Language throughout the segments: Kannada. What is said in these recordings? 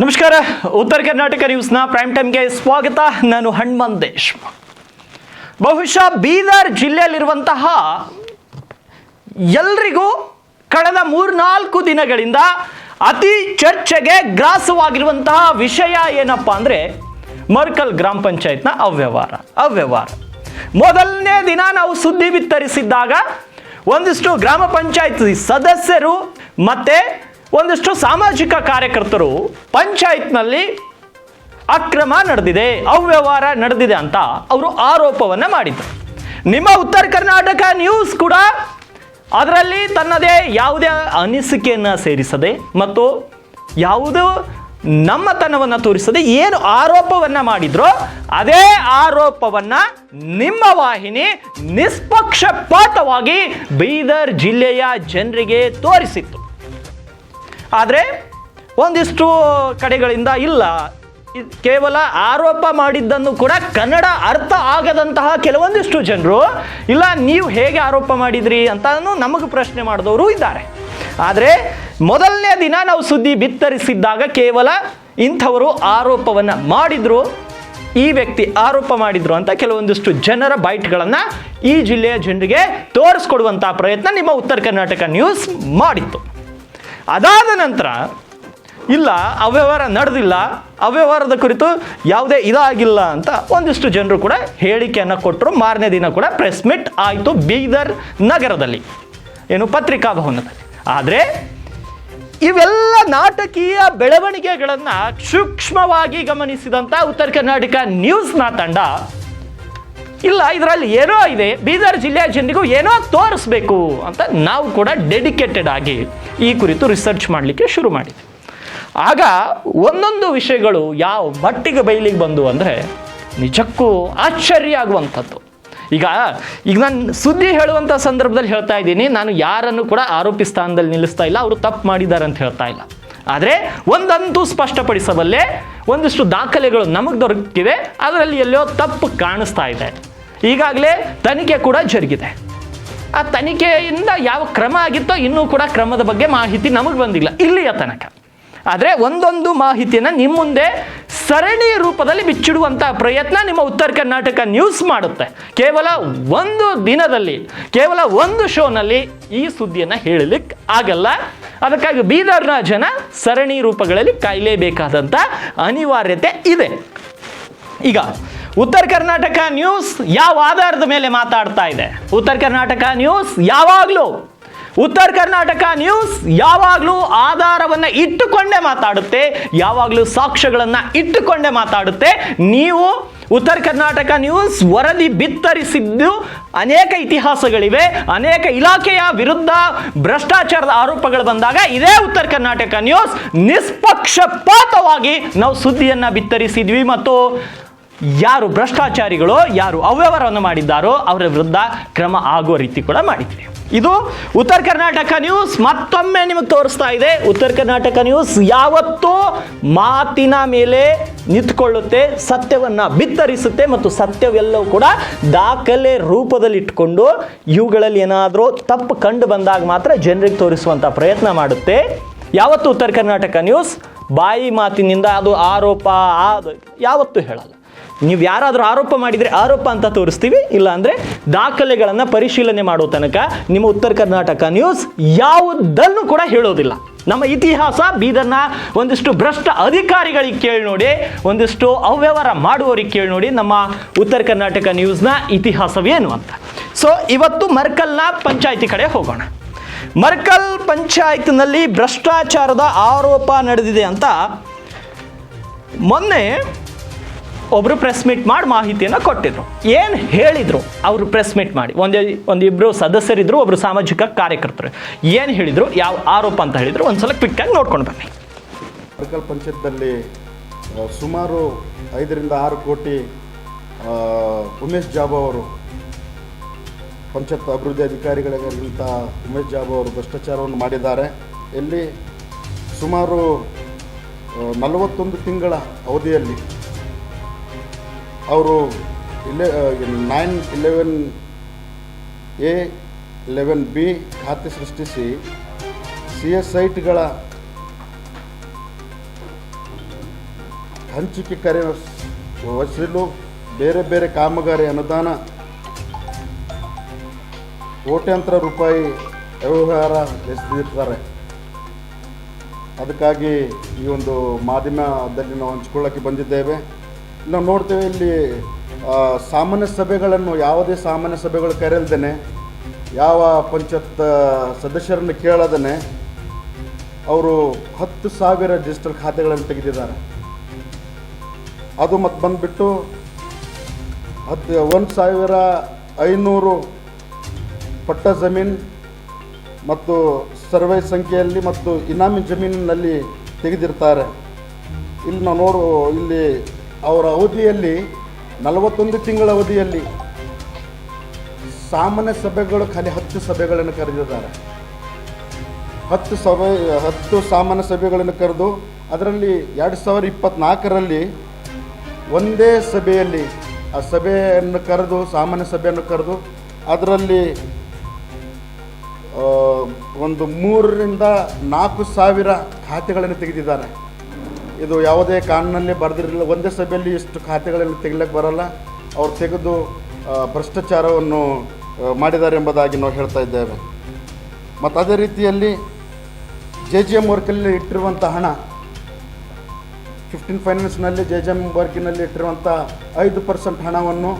ನಮಸ್ಕಾರ. ಉತ್ತರ ಕರ್ನಾಟಕ ನ್ಯೂಸ್ನ ಪ್ರೈಮ್ ಟೈಮ್ಗೆ ಸ್ವಾಗತ. ನಾನು ಹಣ್ಮನ್ ದೇಶ್ ಬಹುಶಃ ಬೀದರ್ ಜಿಲ್ಲೆಯಲ್ಲಿರುವಂತಹ ಎಲ್ರಿಗೂ ಕಳೆದ ಮೂರ್ನಾಲ್ಕು ದಿನಗಳಿಂದ ಅತಿ ಚರ್ಚೆಗೆ ಗ್ರಾಸವಾಗಿರುವಂತಹ ವಿಷಯ ಏನಪ್ಪಾ ಅಂದರೆ ಮರ್ಕಲ್ ಗ್ರಾಮ ಪಂಚಾಯತ್ನ ಅವ್ಯವಹಾರ ಅವ್ಯವಹಾರ. ಮೊದಲನೇ ದಿನ ನಾವು ಸುದ್ದಿ ಬಿತ್ತರಿಸಿದ್ದಾಗ ಒಂದಿಷ್ಟು ಗ್ರಾಮ ಪಂಚಾಯತ್ ಸದಸ್ಯರು ಮತ್ತೆ ಒಂದಿಷ್ಟು ಸಾಮಾಜಿಕ ಕಾರ್ಯಕರ್ತರು ಪಂಚಾಯತ್ನಲ್ಲಿ ಅಕ್ರಮ ನಡೆದಿದೆ, ಅವ್ಯವಹಾರ ನಡೆದಿದೆ ಅಂತ ಅವರು ಆರೋಪವನ್ನ ಮಾಡಿದರು. ನಿಮ್ಮ ಉತ್ತರ ಕರ್ನಾಟಕ ನ್ಯೂಸ್ ಕೂಡ ಅದರಲ್ಲಿ ತನ್ನದೇ ಯಾವುದೇ ಅನಿಸಿಕೆಯನ್ನು ಸೇರಿಸದೆ ಮತ್ತು ಯಾವುದೋ ನಮ್ಮತನವನ್ನು ತೋರಿಸದೆ ಏನು ಆರೋಪವನ್ನ ಮಾಡಿದ್ರೋ ಅದೇ ಆರೋಪವನ್ನ ನಿಮ್ಮ ವಾಹಿನಿ ನಿಷ್ಪಕ್ಷಪಾತವಾಗಿ ಬೀದರ್ ಜಿಲ್ಲೆಯ ಜನರಿಗೆ ತೋರಿಸಿತ್ತು. ಆದರೆ ಒಂದಿಷ್ಟು ಕಡೆಗಳಿಂದ ಇಲ್ಲ. ಕೇವಲ ಆರೋಪ ಮಾಡಿದ್ದನ್ನು ಕೂಡ ಕನ್ನಡ ಅರ್ಥ ಆಗದಂತಹ ಕೆಲವೊಂದಿಷ್ಟು ಜನರು, ಇಲ್ಲ ನೀವು ಹೇಗೆ ಆರೋಪ ಮಾಡಿದ್ರಿ ಅಂತಾನು ನಮಗೆ ಪ್ರಶ್ನೆ ಮಾಡಿದವರು ಇದ್ದಾರೆ. ಆದರೆ ಮೊದಲನೇ ದಿನ ನಾವು ಸುದ್ದಿ ಬಿತ್ತರಿಸಿದ್ದಾಗ ಕೇವಲ ಇಂಥವರು ಆರೋಪವನ್ನು ಮಾಡಿದ್ರು, ಈ ವ್ಯಕ್ತಿ ಆರೋಪ ಮಾಡಿದ್ರು ಅಂತ ಕೆಲವೊಂದಿಷ್ಟು ಜನರ ಬೈಟ್ಗಳನ್ನು ಈ ಜಿಲ್ಲೆಯ ಜನರಿಗೆ ತೋರಿಸ್ಕೊಡುವಂಥ ಪ್ರಯತ್ನ ನಿಮ್ಮ ಉತ್ತರ ಕರ್ನಾಟಕ ನ್ಯೂಸ್ ಮಾಡಿತ್ತು. ಅದಾದ ನಂತರ, ಇಲ್ಲ, ಅವ್ಯವಹಾರ ನಡೆದಿಲ್ಲ, ಅವ್ಯವಹಾರದ ಕುರಿತು ಯಾವುದೇ ಇದಾಗಿಲ್ಲ ಅಂತ ಒಂದಿಷ್ಟು ಜನರು ಕೂಡ ಹೇಳಿಕೆಯನ್ನು ಕೊಟ್ಟರು. ಮಾರನೇ ದಿನ ಕೂಡ ಪ್ರೆಸ್ ಮೀಟ್ ಆಯಿತು ಬೀದರ್ ನಗರದಲ್ಲಿ. ಏನು ಪತ್ರಿಕಾ ಭವನದಲ್ಲಿ ಆದರೆ, ಇವೆಲ್ಲ ನಾಟಕೀಯ ಬೆಳವಣಿಗೆಗಳನ್ನು ಸೂಕ್ಷ್ಮವಾಗಿ ಗಮನಿಸಿದಂಥ ಉತ್ತರ ಕರ್ನಾಟಕ ನ್ಯೂಸ್ನ ತಂಡ, ಇಲ್ಲ, ಇದರಲ್ಲಿ ಏನೋ ಇದೆ, ಬೀದರ್ ಜಿಲ್ಲೆಯ ಜನರಿಗೂ ಏನೋ ತೋರಿಸ್ಬೇಕು ಅಂತ ನಾವು ಕೂಡ ಡೆಡಿಕೇಟೆಡ್ ಆಗಿ ಈ ಕುರಿತು ರಿಸರ್ಚ್ ಮಾಡಲಿಕ್ಕೆ ಶುರು ಮಾಡಿದೆ. ಆಗ ಒಂದೊಂದು ವಿಷಯಗಳು ಯಾವ ಮಟ್ಟಿಗೆ ಬಯಲಿಗೆ ಬಂದು ಅಂದರೆ ನಿಜಕ್ಕೂ ಆಶ್ಚರ್ಯ ಆಗುವಂಥದ್ದು ಈಗ ಈಗ ನಾನು ಸುದ್ದಿ ಹೇಳುವಂಥ ಸಂದರ್ಭದಲ್ಲಿ ಹೇಳ್ತಾ ಇದ್ದೀನಿ, ನಾನು ಯಾರನ್ನು ಕೂಡ ಆರೋಪಿ ಸ್ಥಾನದಲ್ಲಿ ನಿಲ್ಲಿಸ್ತಾ ಇಲ್ಲ, ಅವರು ತಪ್ಪು ಮಾಡಿದ್ದಾರೆ ಅಂತ ಹೇಳ್ತಾ ಇಲ್ಲ. ಆದರೆ ಒಂದಂತೂ ಸ್ಪಷ್ಟಪಡಿಸಬಲ್ಲೆ, ಒಂದಿಷ್ಟು ದಾಖಲೆಗಳು ನಮಗೆ ದೊರಕಿವೆ, ಅದರಲ್ಲಿ ಎಲ್ಲೋ ತಪ್ಪು ಕಾಣಿಸ್ತಾ ಇದೆ. ಈಗಾಗಲೇ ತನಿಖೆ ಕೂಡ ಜರುಗಿದೆ. ಆ ತನಿಖೆಯಿಂದ ಯಾವ ಕ್ರಮ ಆಗಿತ್ತೋ ಇನ್ನೂ ಕೂಡ ಕ್ರಮದ ಬಗ್ಗೆ ಮಾಹಿತಿ ನಮಗೆ ಬಂದಿಲ್ಲ, ಇಲ್ಲಿಯ ತನಕ. ಆದರೆ ಒಂದೊಂದು ಮಾಹಿತಿಯನ್ನು ನಿಮ್ಮ ಮುಂದೆ ಸರಣಿ ರೂಪದಲ್ಲಿ ಬಿಚ್ಚಿಡುವಂಥ ಪ್ರಯತ್ನ ನಿಮ್ಮ ಉತ್ತರ ಕರ್ನಾಟಕ ನ್ಯೂಸ್ ಮಾಡುತ್ತೆ. ಕೇವಲ ಒಂದು ದಿನದಲ್ಲಿ, ಕೇವಲ ಒಂದು ಶೋನಲ್ಲಿ ಈ ಸುದ್ದಿಯನ್ನು ಹೇಳಲಿಕ್ಕೆ ಆಗಲ್ಲ. ಅದಕ್ಕಾಗಿ ಬೀದರ್ನ ಜನ ಸರಣಿ ರೂಪಗಳಲ್ಲಿ ಕಾಯಲೇಬೇಕಾದಂಥ ಅನಿವಾರ್ಯತೆ ಇದೆ. ಈಗ ಉತ್ತರ ಕರ್ನಾಟಕ ನ್ಯೂಸ್ ಯಾವ ಆಧಾರದ ಮೇಲೆ ಮಾತಾಡ್ತಾ ಇದೆ? ಉತ್ತರ ಕರ್ನಾಟಕ ನ್ಯೂಸ್ ಯಾವಾಗಲೂ, ಉತ್ತರ ಕರ್ನಾಟಕ ನ್ಯೂಸ್ ಯಾವಾಗಲೂ ಆಧಾರವನ್ನು ಇಟ್ಟುಕೊಂಡೇ ಮಾತಾಡುತ್ತೆ, ಯಾವಾಗಲೂ ಸಾಕ್ಷ್ಯಗಳನ್ನು ಇಟ್ಟುಕೊಂಡೇ ಮಾತಾಡುತ್ತೆ. ನೀವು ಉತ್ತರ ಕರ್ನಾಟಕ ನ್ಯೂಸ್ ವರದಿ ಬಿತ್ತರಿಸಿದ್ದು ಅನೇಕ ಇತಿಹಾಸಗಳಿವೆ, ಅನೇಕ ಇಲಾಖೆಯ ವಿರುದ್ಧ ಭ್ರಷ್ಟಾಚಾರದ ಆರೋಪಗಳು ಬಂದಾಗ ಇದೇ ಉತ್ತರ ಕರ್ನಾಟಕ ನ್ಯೂಸ್ ನಿಷ್ಪಕ್ಷಪಾತವಾಗಿ ನಾವು ಸುದ್ದಿಯನ್ನು ಬಿತ್ತರಿಸಿದ್ವಿ. ಮತ್ತು ಯಾರು ಭ್ರಷ್ಟಾಚಾರಿಗಳು, ಯಾರು ಅವ್ಯವಹಾರವನ್ನು ಮಾಡಿದ್ದಾರೋ ಅವರ ವಿರುದ್ಧ ಕ್ರಮ ಆಗುವ ರೀತಿ ಕೂಡ ಮಾಡಿದ್ವಿ ಇದು ಉತ್ತರ ಕರ್ನಾಟಕ ನ್ಯೂಸ್ ಮತ್ತೊಮ್ಮೆ ನಿಮಗೆ ತೋರಿಸ್ತಾ ಇದೆ. ಉತ್ತರ ಕರ್ನಾಟಕ ನ್ಯೂಸ್ ಯಾವತ್ತೂ ಮಾತಿನ ಮೇಲೆ ನಿಂತ್ಕೊಳ್ಳುತ್ತೆ, ಸತ್ಯವನ್ನು ಬಿತ್ತರಿಸುತ್ತೆ ಮತ್ತು ಸತ್ಯವೆಲ್ಲವೂ ಕೂಡ ದಾಖಲೆ ರೂಪದಲ್ಲಿ ಇಟ್ಕೊಂಡು ಇವುಗಳಲ್ಲಿ ಏನಾದರೂ ತಪ್ಪು ಕಂಡು ಬಂದಾಗ ಮಾತ್ರ ಜನರಿಗೆ ತೋರಿಸುವಂಥ ಪ್ರಯತ್ನ ಮಾಡುತ್ತೆ. ಯಾವತ್ತು ಉತ್ತರ ಕರ್ನಾಟಕ ನ್ಯೂಸ್? ಬಾಯಿ ಮಾತಿನಿಂದ ಅದು ಆರೋಪ ಅದು ಯಾವತ್ತೂ ಹೇಳಲ್ಲ. ನೀವು ಯಾರಾದರೂ ಆರೋಪ ಮಾಡಿದರೆ ಆರೋಪ ಅಂತ ತೋರಿಸ್ತೀವಿ ಇಲ್ಲ ಅಂದರೆ ದಾಖಲೆಗಳನ್ನು ಪರಿಶೀಲನೆ ಮಾಡೋ ತನಕ ನಿಮ್ಮ ಉತ್ತರ ಕರ್ನಾಟಕ ನ್ಯೂಸ್ ಯಾವುದನ್ನು ಕೂಡ ಹೇಳೋದಿಲ್ಲ. ನಮ್ಮ ಇತಿಹಾಸ, ಬೀದರ್ನ ಒಂದಿಷ್ಟು ಭ್ರಷ್ಟ ಅಧಿಕಾರಿಗಳಿಗೆ ಕೇಳಿ ನೋಡಿ, ಒಂದಿಷ್ಟು ಅವ್ಯವಹಾರ ಮಾಡುವವರಿಗೆ ಕೇಳಿ ನೋಡಿ ನಮ್ಮ ಉತ್ತರ ಕರ್ನಾಟಕ ನ್ಯೂಸ್ನ ಇತಿಹಾಸವೇನು ಅಂತ. ಸೊ ಇವತ್ತು ಮರ್ಕಲ್ನ ಪಂಚಾಯಿತಿ ಕಡೆ ಹೋಗೋಣ. ಮರ್ಕಲ್ ಪಂಚಾಯತ್ನಲ್ಲಿ ಭ್ರಷ್ಟಾಚಾರದ ಆರೋಪ ನಡೆದಿದೆ ಅಂತ ಮೊನ್ನೆ ಒಬ್ಬರು ಪ್ರೆಸ್ ಮೀಟ್ ಮಾಡಿ ಮಾಹಿತಿಯನ್ನು ಕೊಟ್ಟಿದ್ರು. ಏನು ಹೇಳಿದರು? ಅವರು ಪ್ರೆಸ್ ಮೀಟ್ ಮಾಡಿ. ಒಂದೇ ಒಂದಿಬ್ಬರು ಸದಸ್ಯರಿದ್ದರು ಒಬ್ರು ಸಾಮಾಜಿಕ ಕಾರ್ಯಕರ್ತರು. ಏನು ಹೇಳಿದರು? ಯಾವ ಆರೋಪ ಅಂತ ಹೇಳಿದರು? ಒಂದ್ಸಲ ಆಗಿ ನೋಡ್ಕೊಂಡು ಬನ್ನಿ. ಸರ್ಕಲ್ ಪಂಚಾಯತ್ನಲ್ಲಿ ಸುಮಾರು ಐದರಿಂದ ಆರು ಕೋಟಿ ಉಮೇಶ್ ಜಾಬ್ ಅವರು, ಪಂಚಾಯತ್ ಅಭಿವೃದ್ಧಿ ಅಧಿಕಾರಿಗಳಿಗಿಂತ ಉಮೇಶ್ ಜಾಬ್ ಅವರು ಭ್ರಷ್ಟಾಚಾರವನ್ನು ಮಾಡಿದ್ದಾರೆ. ಇಲ್ಲಿ ಸುಮಾರು ನಲವತ್ತೊಂದು ತಿಂಗಳ ಅವಧಿಯಲ್ಲಿ ಅವರು ಇಲೆ nine eleven A eleven B ಖಾತೆ ಸೃಷ್ಟಿಸಿ ಸಿ ಎಸ್ ಐಟ್ಗಳ ಹಂಚಿಕೆ ಕರೆ ವಸೂಲು, ಬೇರೆ ಬೇರೆ ಕಾಮಗಾರಿ ಅನುದಾನ, ಕೋಟ್ಯಾಂತರ ರೂಪಾಯಿ ವ್ಯವಹಾರ ಎಸೆದಿರ್ತಾರೆ ಅದಕ್ಕಾಗಿ ಈ ಒಂದು ಮಾಧ್ಯಮದಲ್ಲಿ ನಾವು ಹಂಚ್ಕೊಳ್ಳೋಕ್ಕೆ ಬಂದಿದ್ದೇವೆ. ನಾವು ನೋಡ್ತೇವೆ ಇಲ್ಲಿ ಸಾಮಾನ್ಯ ಸಭೆಗಳನ್ನು, ಯಾವುದೇ ಸಾಮಾನ್ಯ ಸಭೆಗಳು ಕರೆಯಲ್ದೇನೆ, ಯಾವ ಪಂಚಾಯತ್ ಸದಸ್ಯರನ್ನು ಕೇಳದೇನೆ ಅವರು ಹತ್ತು ಸಾವಿರ ಡಿಜಿಟಲ್ ಖಾತೆಗಳನ್ನು ತೆಗೆದಿದ್ದಾರೆ. ಅದು ಮತ್ತು ಬಂದುಬಿಟ್ಟು ಹತ್ತು, ಒಂದು ಸಾವಿರ ಐನೂರು ಪಟ್ಟ ಜಮೀನು ಮತ್ತು ಸರ್ವೆ ಸಂಖ್ಯೆಯಲ್ಲಿ ಮತ್ತು ಇನಾಮಿ ಜಮೀನಿನಲ್ಲಿ ತೆಗೆದಿರ್ತಾರೆ. ಇಲ್ಲಿ ನಾವು ನೋಡು, ಇಲ್ಲಿ ಅವರ ಅವಧಿಯಲ್ಲಿ, ನಲವತ್ತೊಂದು ತಿಂಗಳ ಅವಧಿಯಲ್ಲಿ ಸಾಮಾನ್ಯ ಸಭೆಗಳು ಖಾಲಿ ಹತ್ತು ಸಭೆಗಳನ್ನು ಕರೆದಿದ್ದಾರೆ. ಹತ್ತು ಸಭೆ, ಹತ್ತು ಸಾಮಾನ್ಯ ಸಭೆಗಳನ್ನು ಕರೆದು, ಅದರಲ್ಲಿ ಎರಡು ಸಾವಿರ ಇಪ್ಪತ್ತ್ನಾಲ್ಕರಲ್ಲಿ ಒಂದೇ ಸಭೆಯಲ್ಲಿ ಆ ಸಭೆಯನ್ನು ಕರೆದು, ಸಾಮಾನ್ಯ ಸಭೆಯನ್ನು ಕರೆದು, ಅದರಲ್ಲಿ ಒಂದು ಮೂರರಿಂದ ನಾಲ್ಕು ಸಾವಿರ ಖಾತೆಗಳನ್ನು ತೆಗೆದಿದ್ದಾರೆ. ಇದು ಯಾವುದೇ ಕಾನೂನಲ್ಲಿ ಬರೆದಿರಲಿಲ್ಲ. ಒಂದೇ ಸಭೆಯಲ್ಲಿ ಇಷ್ಟು ಖಾತೆಗಳನ್ನು ತೆಗಿಲಿಕ್ಕೆ ಬರಲ್ಲ. ಅವ್ರು ತೆಗೆದು ಭ್ರಷ್ಟಾಚಾರವನ್ನು ಮಾಡಿದ್ದಾರೆ ಎಂಬುದಾಗಿ ನಾವು ಹೇಳ್ತಾ ಇದ್ದೇವೆ. ಮತ್ತು ಅದೇ ರೀತಿಯಲ್ಲಿ ಜೆ ಜಿ ಎಂ ವರ್ಕಲ್ಲಿ ಇಟ್ಟಿರುವಂಥ ಹಣ, ಫಿಫ್ಟೀನ್ ಫೈನಾನ್ಸ್ನಲ್ಲಿ, ಜೆ ಜಿ ಎಂ ವರ್ಕಿನಲ್ಲಿ ಇಟ್ಟಿರುವಂಥ ಐದು ಪರ್ಸೆಂಟ್ ಹಣವನ್ನು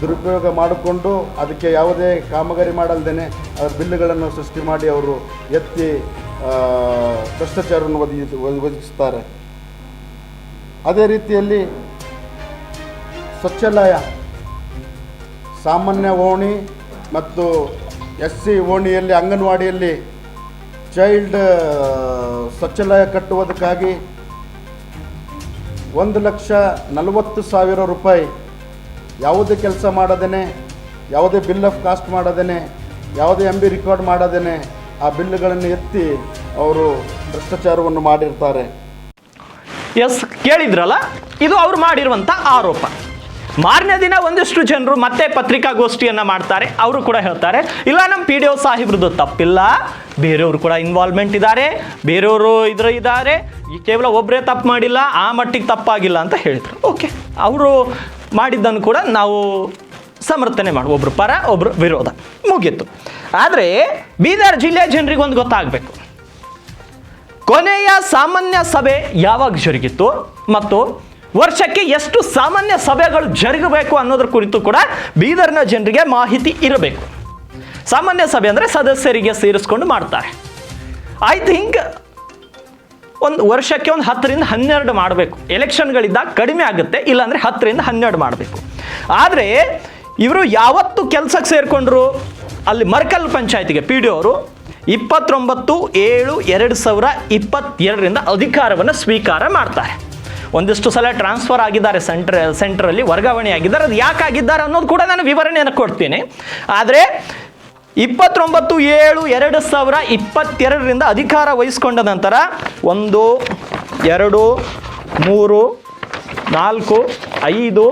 ದುರುಪಯೋಗ ಮಾಡಿಕೊಂಡು ಅದಕ್ಕೆ ಯಾವುದೇ ಕಾಮಗಾರಿ ಮಾಡಲ್ದೇನೆ ಅದರ ಬಿಲ್ಲುಗಳನ್ನು ಸೃಷ್ಟಿ ಮಾಡಿ ಅವರು ಎತ್ತಿ ಭ್ರಷ್ಟಾಚಾರವನ್ನು ಒದಗಿ, ಒದಗಿಸ್ತಾರೆ. ಅದೇ ರೀತಿಯಲ್ಲಿ ಸ್ವಚ್ಛಾಲಯ, ಸಾಮಾನ್ಯ ಓಣಿ ಮತ್ತು ಎಸ್ ಸಿ ಓಣಿಯಲ್ಲಿ, ಅಂಗನವಾಡಿಯಲ್ಲಿ ಚೈಲ್ಡ್ ಸ್ವಚ್ಛಾಲಯ ಕಟ್ಟುವುದಕ್ಕಾಗಿ ಒಂದು ಲಕ್ಷ ನಲವತ್ತು ಸಾವಿರ ರೂಪಾಯಿ ಯಾವುದೇ ಕೆಲಸ ಮಾಡದೇನೆ, ಯಾವುದೇ ಬಿಲ್ ಆಫ್ ಕಾಸ್ಟ್ ಮಾಡದೇನೆ, ಯಾವುದೇ ಎಂ ಬಿ ರೆಕಾರ್ಡ್ ಮಾಡದೇನೆ, ಆ ಬಿಲ್ಗಳನ್ನು ಎತ್ತಿ ಅವರು ಭ್ರಷ್ಟಾಚಾರವನ್ನು ಮಾಡಿರ್ತಾರೆ. ಎಸ್ ಕೇಳಿದ್ರಲ್ಲ, ಇದು ಅವ್ರು ಮಾಡಿರುವಂಥ ಆರೋಪ. ಮಾರನೇ ದಿನ ಒಂದಿಷ್ಟು ಜನರು ಮತ್ತೆ ಪತ್ರಿಕಾಗೋಷ್ಠಿಯನ್ನು ಮಾಡ್ತಾರೆ, ಅವರು ಕೂಡ ಹೇಳ್ತಾರೆ, ಇಲ್ಲ ನಮ್ಮ ಪಿ ಡಿ ಒ ಸಾಹೇಬ್ರದ್ದು ತಪ್ಪಿಲ್ಲ. ಬೇರೆಯವರು ಕೂಡ ಇನ್ವಾಲ್ವ್ಮೆಂಟ್ ಇದ್ದಾರೆ ಬೇರೆಯವರು ಇದ್ರ ಇದ್ದಾರೆ ಈ ಕೇವಲ ಒಬ್ಬರೇ ತಪ್ಪು ಮಾಡಿಲ್ಲ, ಆ ಮಟ್ಟಿಗೆ ತಪ್ಪಾಗಿಲ್ಲ ಅಂತ ಹೇಳಿದರು. ಓಕೆ ಅವರು ಮಾಡಿದ್ದನ್ನು ಕೂಡ ನಾವು ಸಮರ್ಥನೆ ಮಾಡು ಒಬ್ಬರು ಪರ ಒಬ್ಬರು ವಿರೋಧ. ಮುಗೀತು. ಆದರೆ ಬೀದರ್ ಜಿಲ್ಲೆಯ ಜನರಿಗೆ ಒಂದು ಗೊತ್ತಾಗಬೇಕು. ಕೊನೆಯ ಸಾಮಾನ್ಯ ಸಭೆ ಯಾವಾಗ ಜರುಗಿತ್ತು? ಮತ್ತು ವರ್ಷಕ್ಕೆ ಎಷ್ಟು ಸಾಮಾನ್ಯ ಸಭೆಗಳು ಜರುಗಬೇಕು ಅನ್ನೋದ್ರ ಕುರಿತು ಕೂಡ ಬೀದರ್ನ ಜನರಿಗೆ ಮಾಹಿತಿ ಇರಬೇಕು. ಸಾಮಾನ್ಯ ಸಭೆ ಅಂದರೆ ಸದಸ್ಯರಿಗೆ ಸೇರಿಸ್ಕೊಂಡು ಮಾಡ್ತಾರೆ. ಐ ಥಿಂಕ್ ಒಂದು ವರ್ಷಕ್ಕೆ ಒಂದು ಹತ್ತರಿಂದ ಹನ್ನೆರಡು ಮಾಡಬೇಕು. ಎಲೆಕ್ಷನ್ಗಳಿದ್ದಾಗ ಕಡಿಮೆ ಆಗುತ್ತೆ, ಇಲ್ಲಾಂದರೆ ಹತ್ತರಿಂದ ಹನ್ನೆರಡು ಮಾಡಬೇಕು. ಆದರೆ ಇವರು ಯಾವತ್ತು ಕೆಲಸಕ್ಕೆ ಸೇರಿಕೊಂಡ್ರು? ಅಲ್ಲಿ ಮರ್ಕಲ್ ಪಂಚಾಯತಿಗೆ ಪಿ ಡಿ ಅವರು. ಇಪ್ಪತ್ತೊಂಬತ್ತು ಏಳು ಎರಡು ಸಾವಿರ ಇಪ್ಪತ್ತೆರಡರಿಂದ ಅಧಿಕಾರವನ್ನು ಸ್ವೀಕಾರ ಮಾಡ್ತಾರೆ. ಒಂದಿಷ್ಟು ಸಲ ಟ್ರಾನ್ಸ್ಫರ್ ಆಗಿದ್ದಾರೆ ಸೆಂಟ್ರ, ಸೆಂಟ್ರಲ್ಲಿ ವರ್ಗಾವಣೆ ಆಗಿದ್ದಾರೆ ಅದು ಯಾಕೆ ಆಗಿದ್ದಾರೆ ಅನ್ನೋದು ಕೂಡ ನಾನು ವಿವರಣೆಯನ್ನು ಕೊಡ್ತೀನಿ. ಆದರೆ ಇಪ್ಪತ್ತೊಂಬತ್ತು ಏಳು ಎರಡು ಸಾವಿರ ಇಪ್ಪತ್ತೆರಡರಿಂದ ಅಧಿಕಾರ ವಹಿಸ್ಕೊಂಡ ನಂತರ ಒಂದು, ಎರಡು, ಮೂರು, ನಾಲ್ಕು, ಐದು,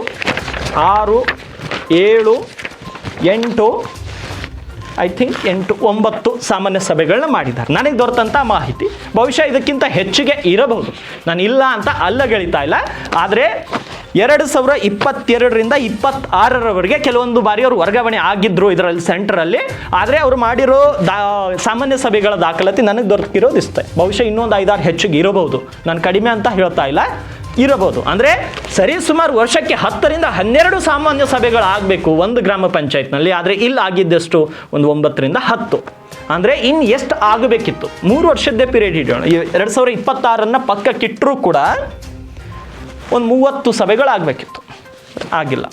ಆರು, ಏಳು, ಎಂಟು ಐ ಥಿಂಕ್ ಎಂಟು, ಒಂಬತ್ತು ಸಾಮಾನ್ಯ ಸಭೆಗಳನ್ನ ಮಾಡಿದ್ದಾರೆ. ನನಗೆ ದೊರೆತಂಥ ಮಾಹಿತಿ. ಬಹುಶಃ ಇದಕ್ಕಿಂತ ಹೆಚ್ಚಿಗೆ ಇರಬಹುದು. ನಾನು ಇಲ್ಲ ಅಂತ ಅಲ್ಲಗಳಿತಾ ಇಲ್ಲ. ಆದರೆ ಎರಡು ಸಾವಿರ ಇಪ್ಪತ್ತೆರಡರಿಂದ ಇಪ್ಪತ್ತಾರರವರೆಗೆ ಕೆಲವೊಂದು ಬಾರಿ ಅವರು ವರ್ಗಾವಣೆ ಆಗಿದ್ದರು ಇದರಲ್ಲಿ, ಸೆಂಟ್ರಲ್ಲಿ. ಆದರೆ ಅವರು ಮಾಡಿರೋ ದಾ, ಸಾಮಾನ್ಯ ಸಭೆಗಳ ದಾಖಲಾತಿ ನನಗೆ ದೊರಕಿರೋದು ಇಷ್ಟೇ ಬಹುಶಃ ಇನ್ನೊಂದು ಐದಾರು ಹೆಚ್ಚಿಗೆ ಇರಬಹುದು. ನಾನು ಕಡಿಮೆ ಅಂತ ಹೇಳ್ತಾ ಇಲ್ಲ. ಇರಬಹುದು. ಅಂದರೆ ಸರಿ ಸುಮಾರು ವರ್ಷಕ್ಕೆ ಹತ್ತರಿಂದ ಹನ್ನೆರಡು ಸಾಮಾನ್ಯ ಸಭೆಗಳು ಆಗಬೇಕು ಒಂದು ಗ್ರಾಮ ಪಂಚಾಯತ್ನಲ್ಲಿ. ಆದರೆ ಇಲ್ಲಿ ಆಗಿದ್ದಷ್ಟು? ಒಂದು ಒಂಬತ್ತರಿಂದ ಹತ್ತು. ಅಂದರೆ ಇನ್ನು ಎಷ್ಟು ಆಗಬೇಕಿತ್ತು? ಮೂರು ವರ್ಷದ್ದೇ ಪೀರಿಯಡ್ ಇಡೋಣ ಎರಡು ಸಾವಿರ ಇಪ್ಪತ್ತಾರನ್ನು ಪಕ್ಕಕ್ಕಿಟ್ಟರೂ ಕೂಡ ಒಂದು ಮೂವತ್ತು ಸಭೆಗಳಾಗಬೇಕಿತ್ತು. ಆಗಿಲ್ಲ?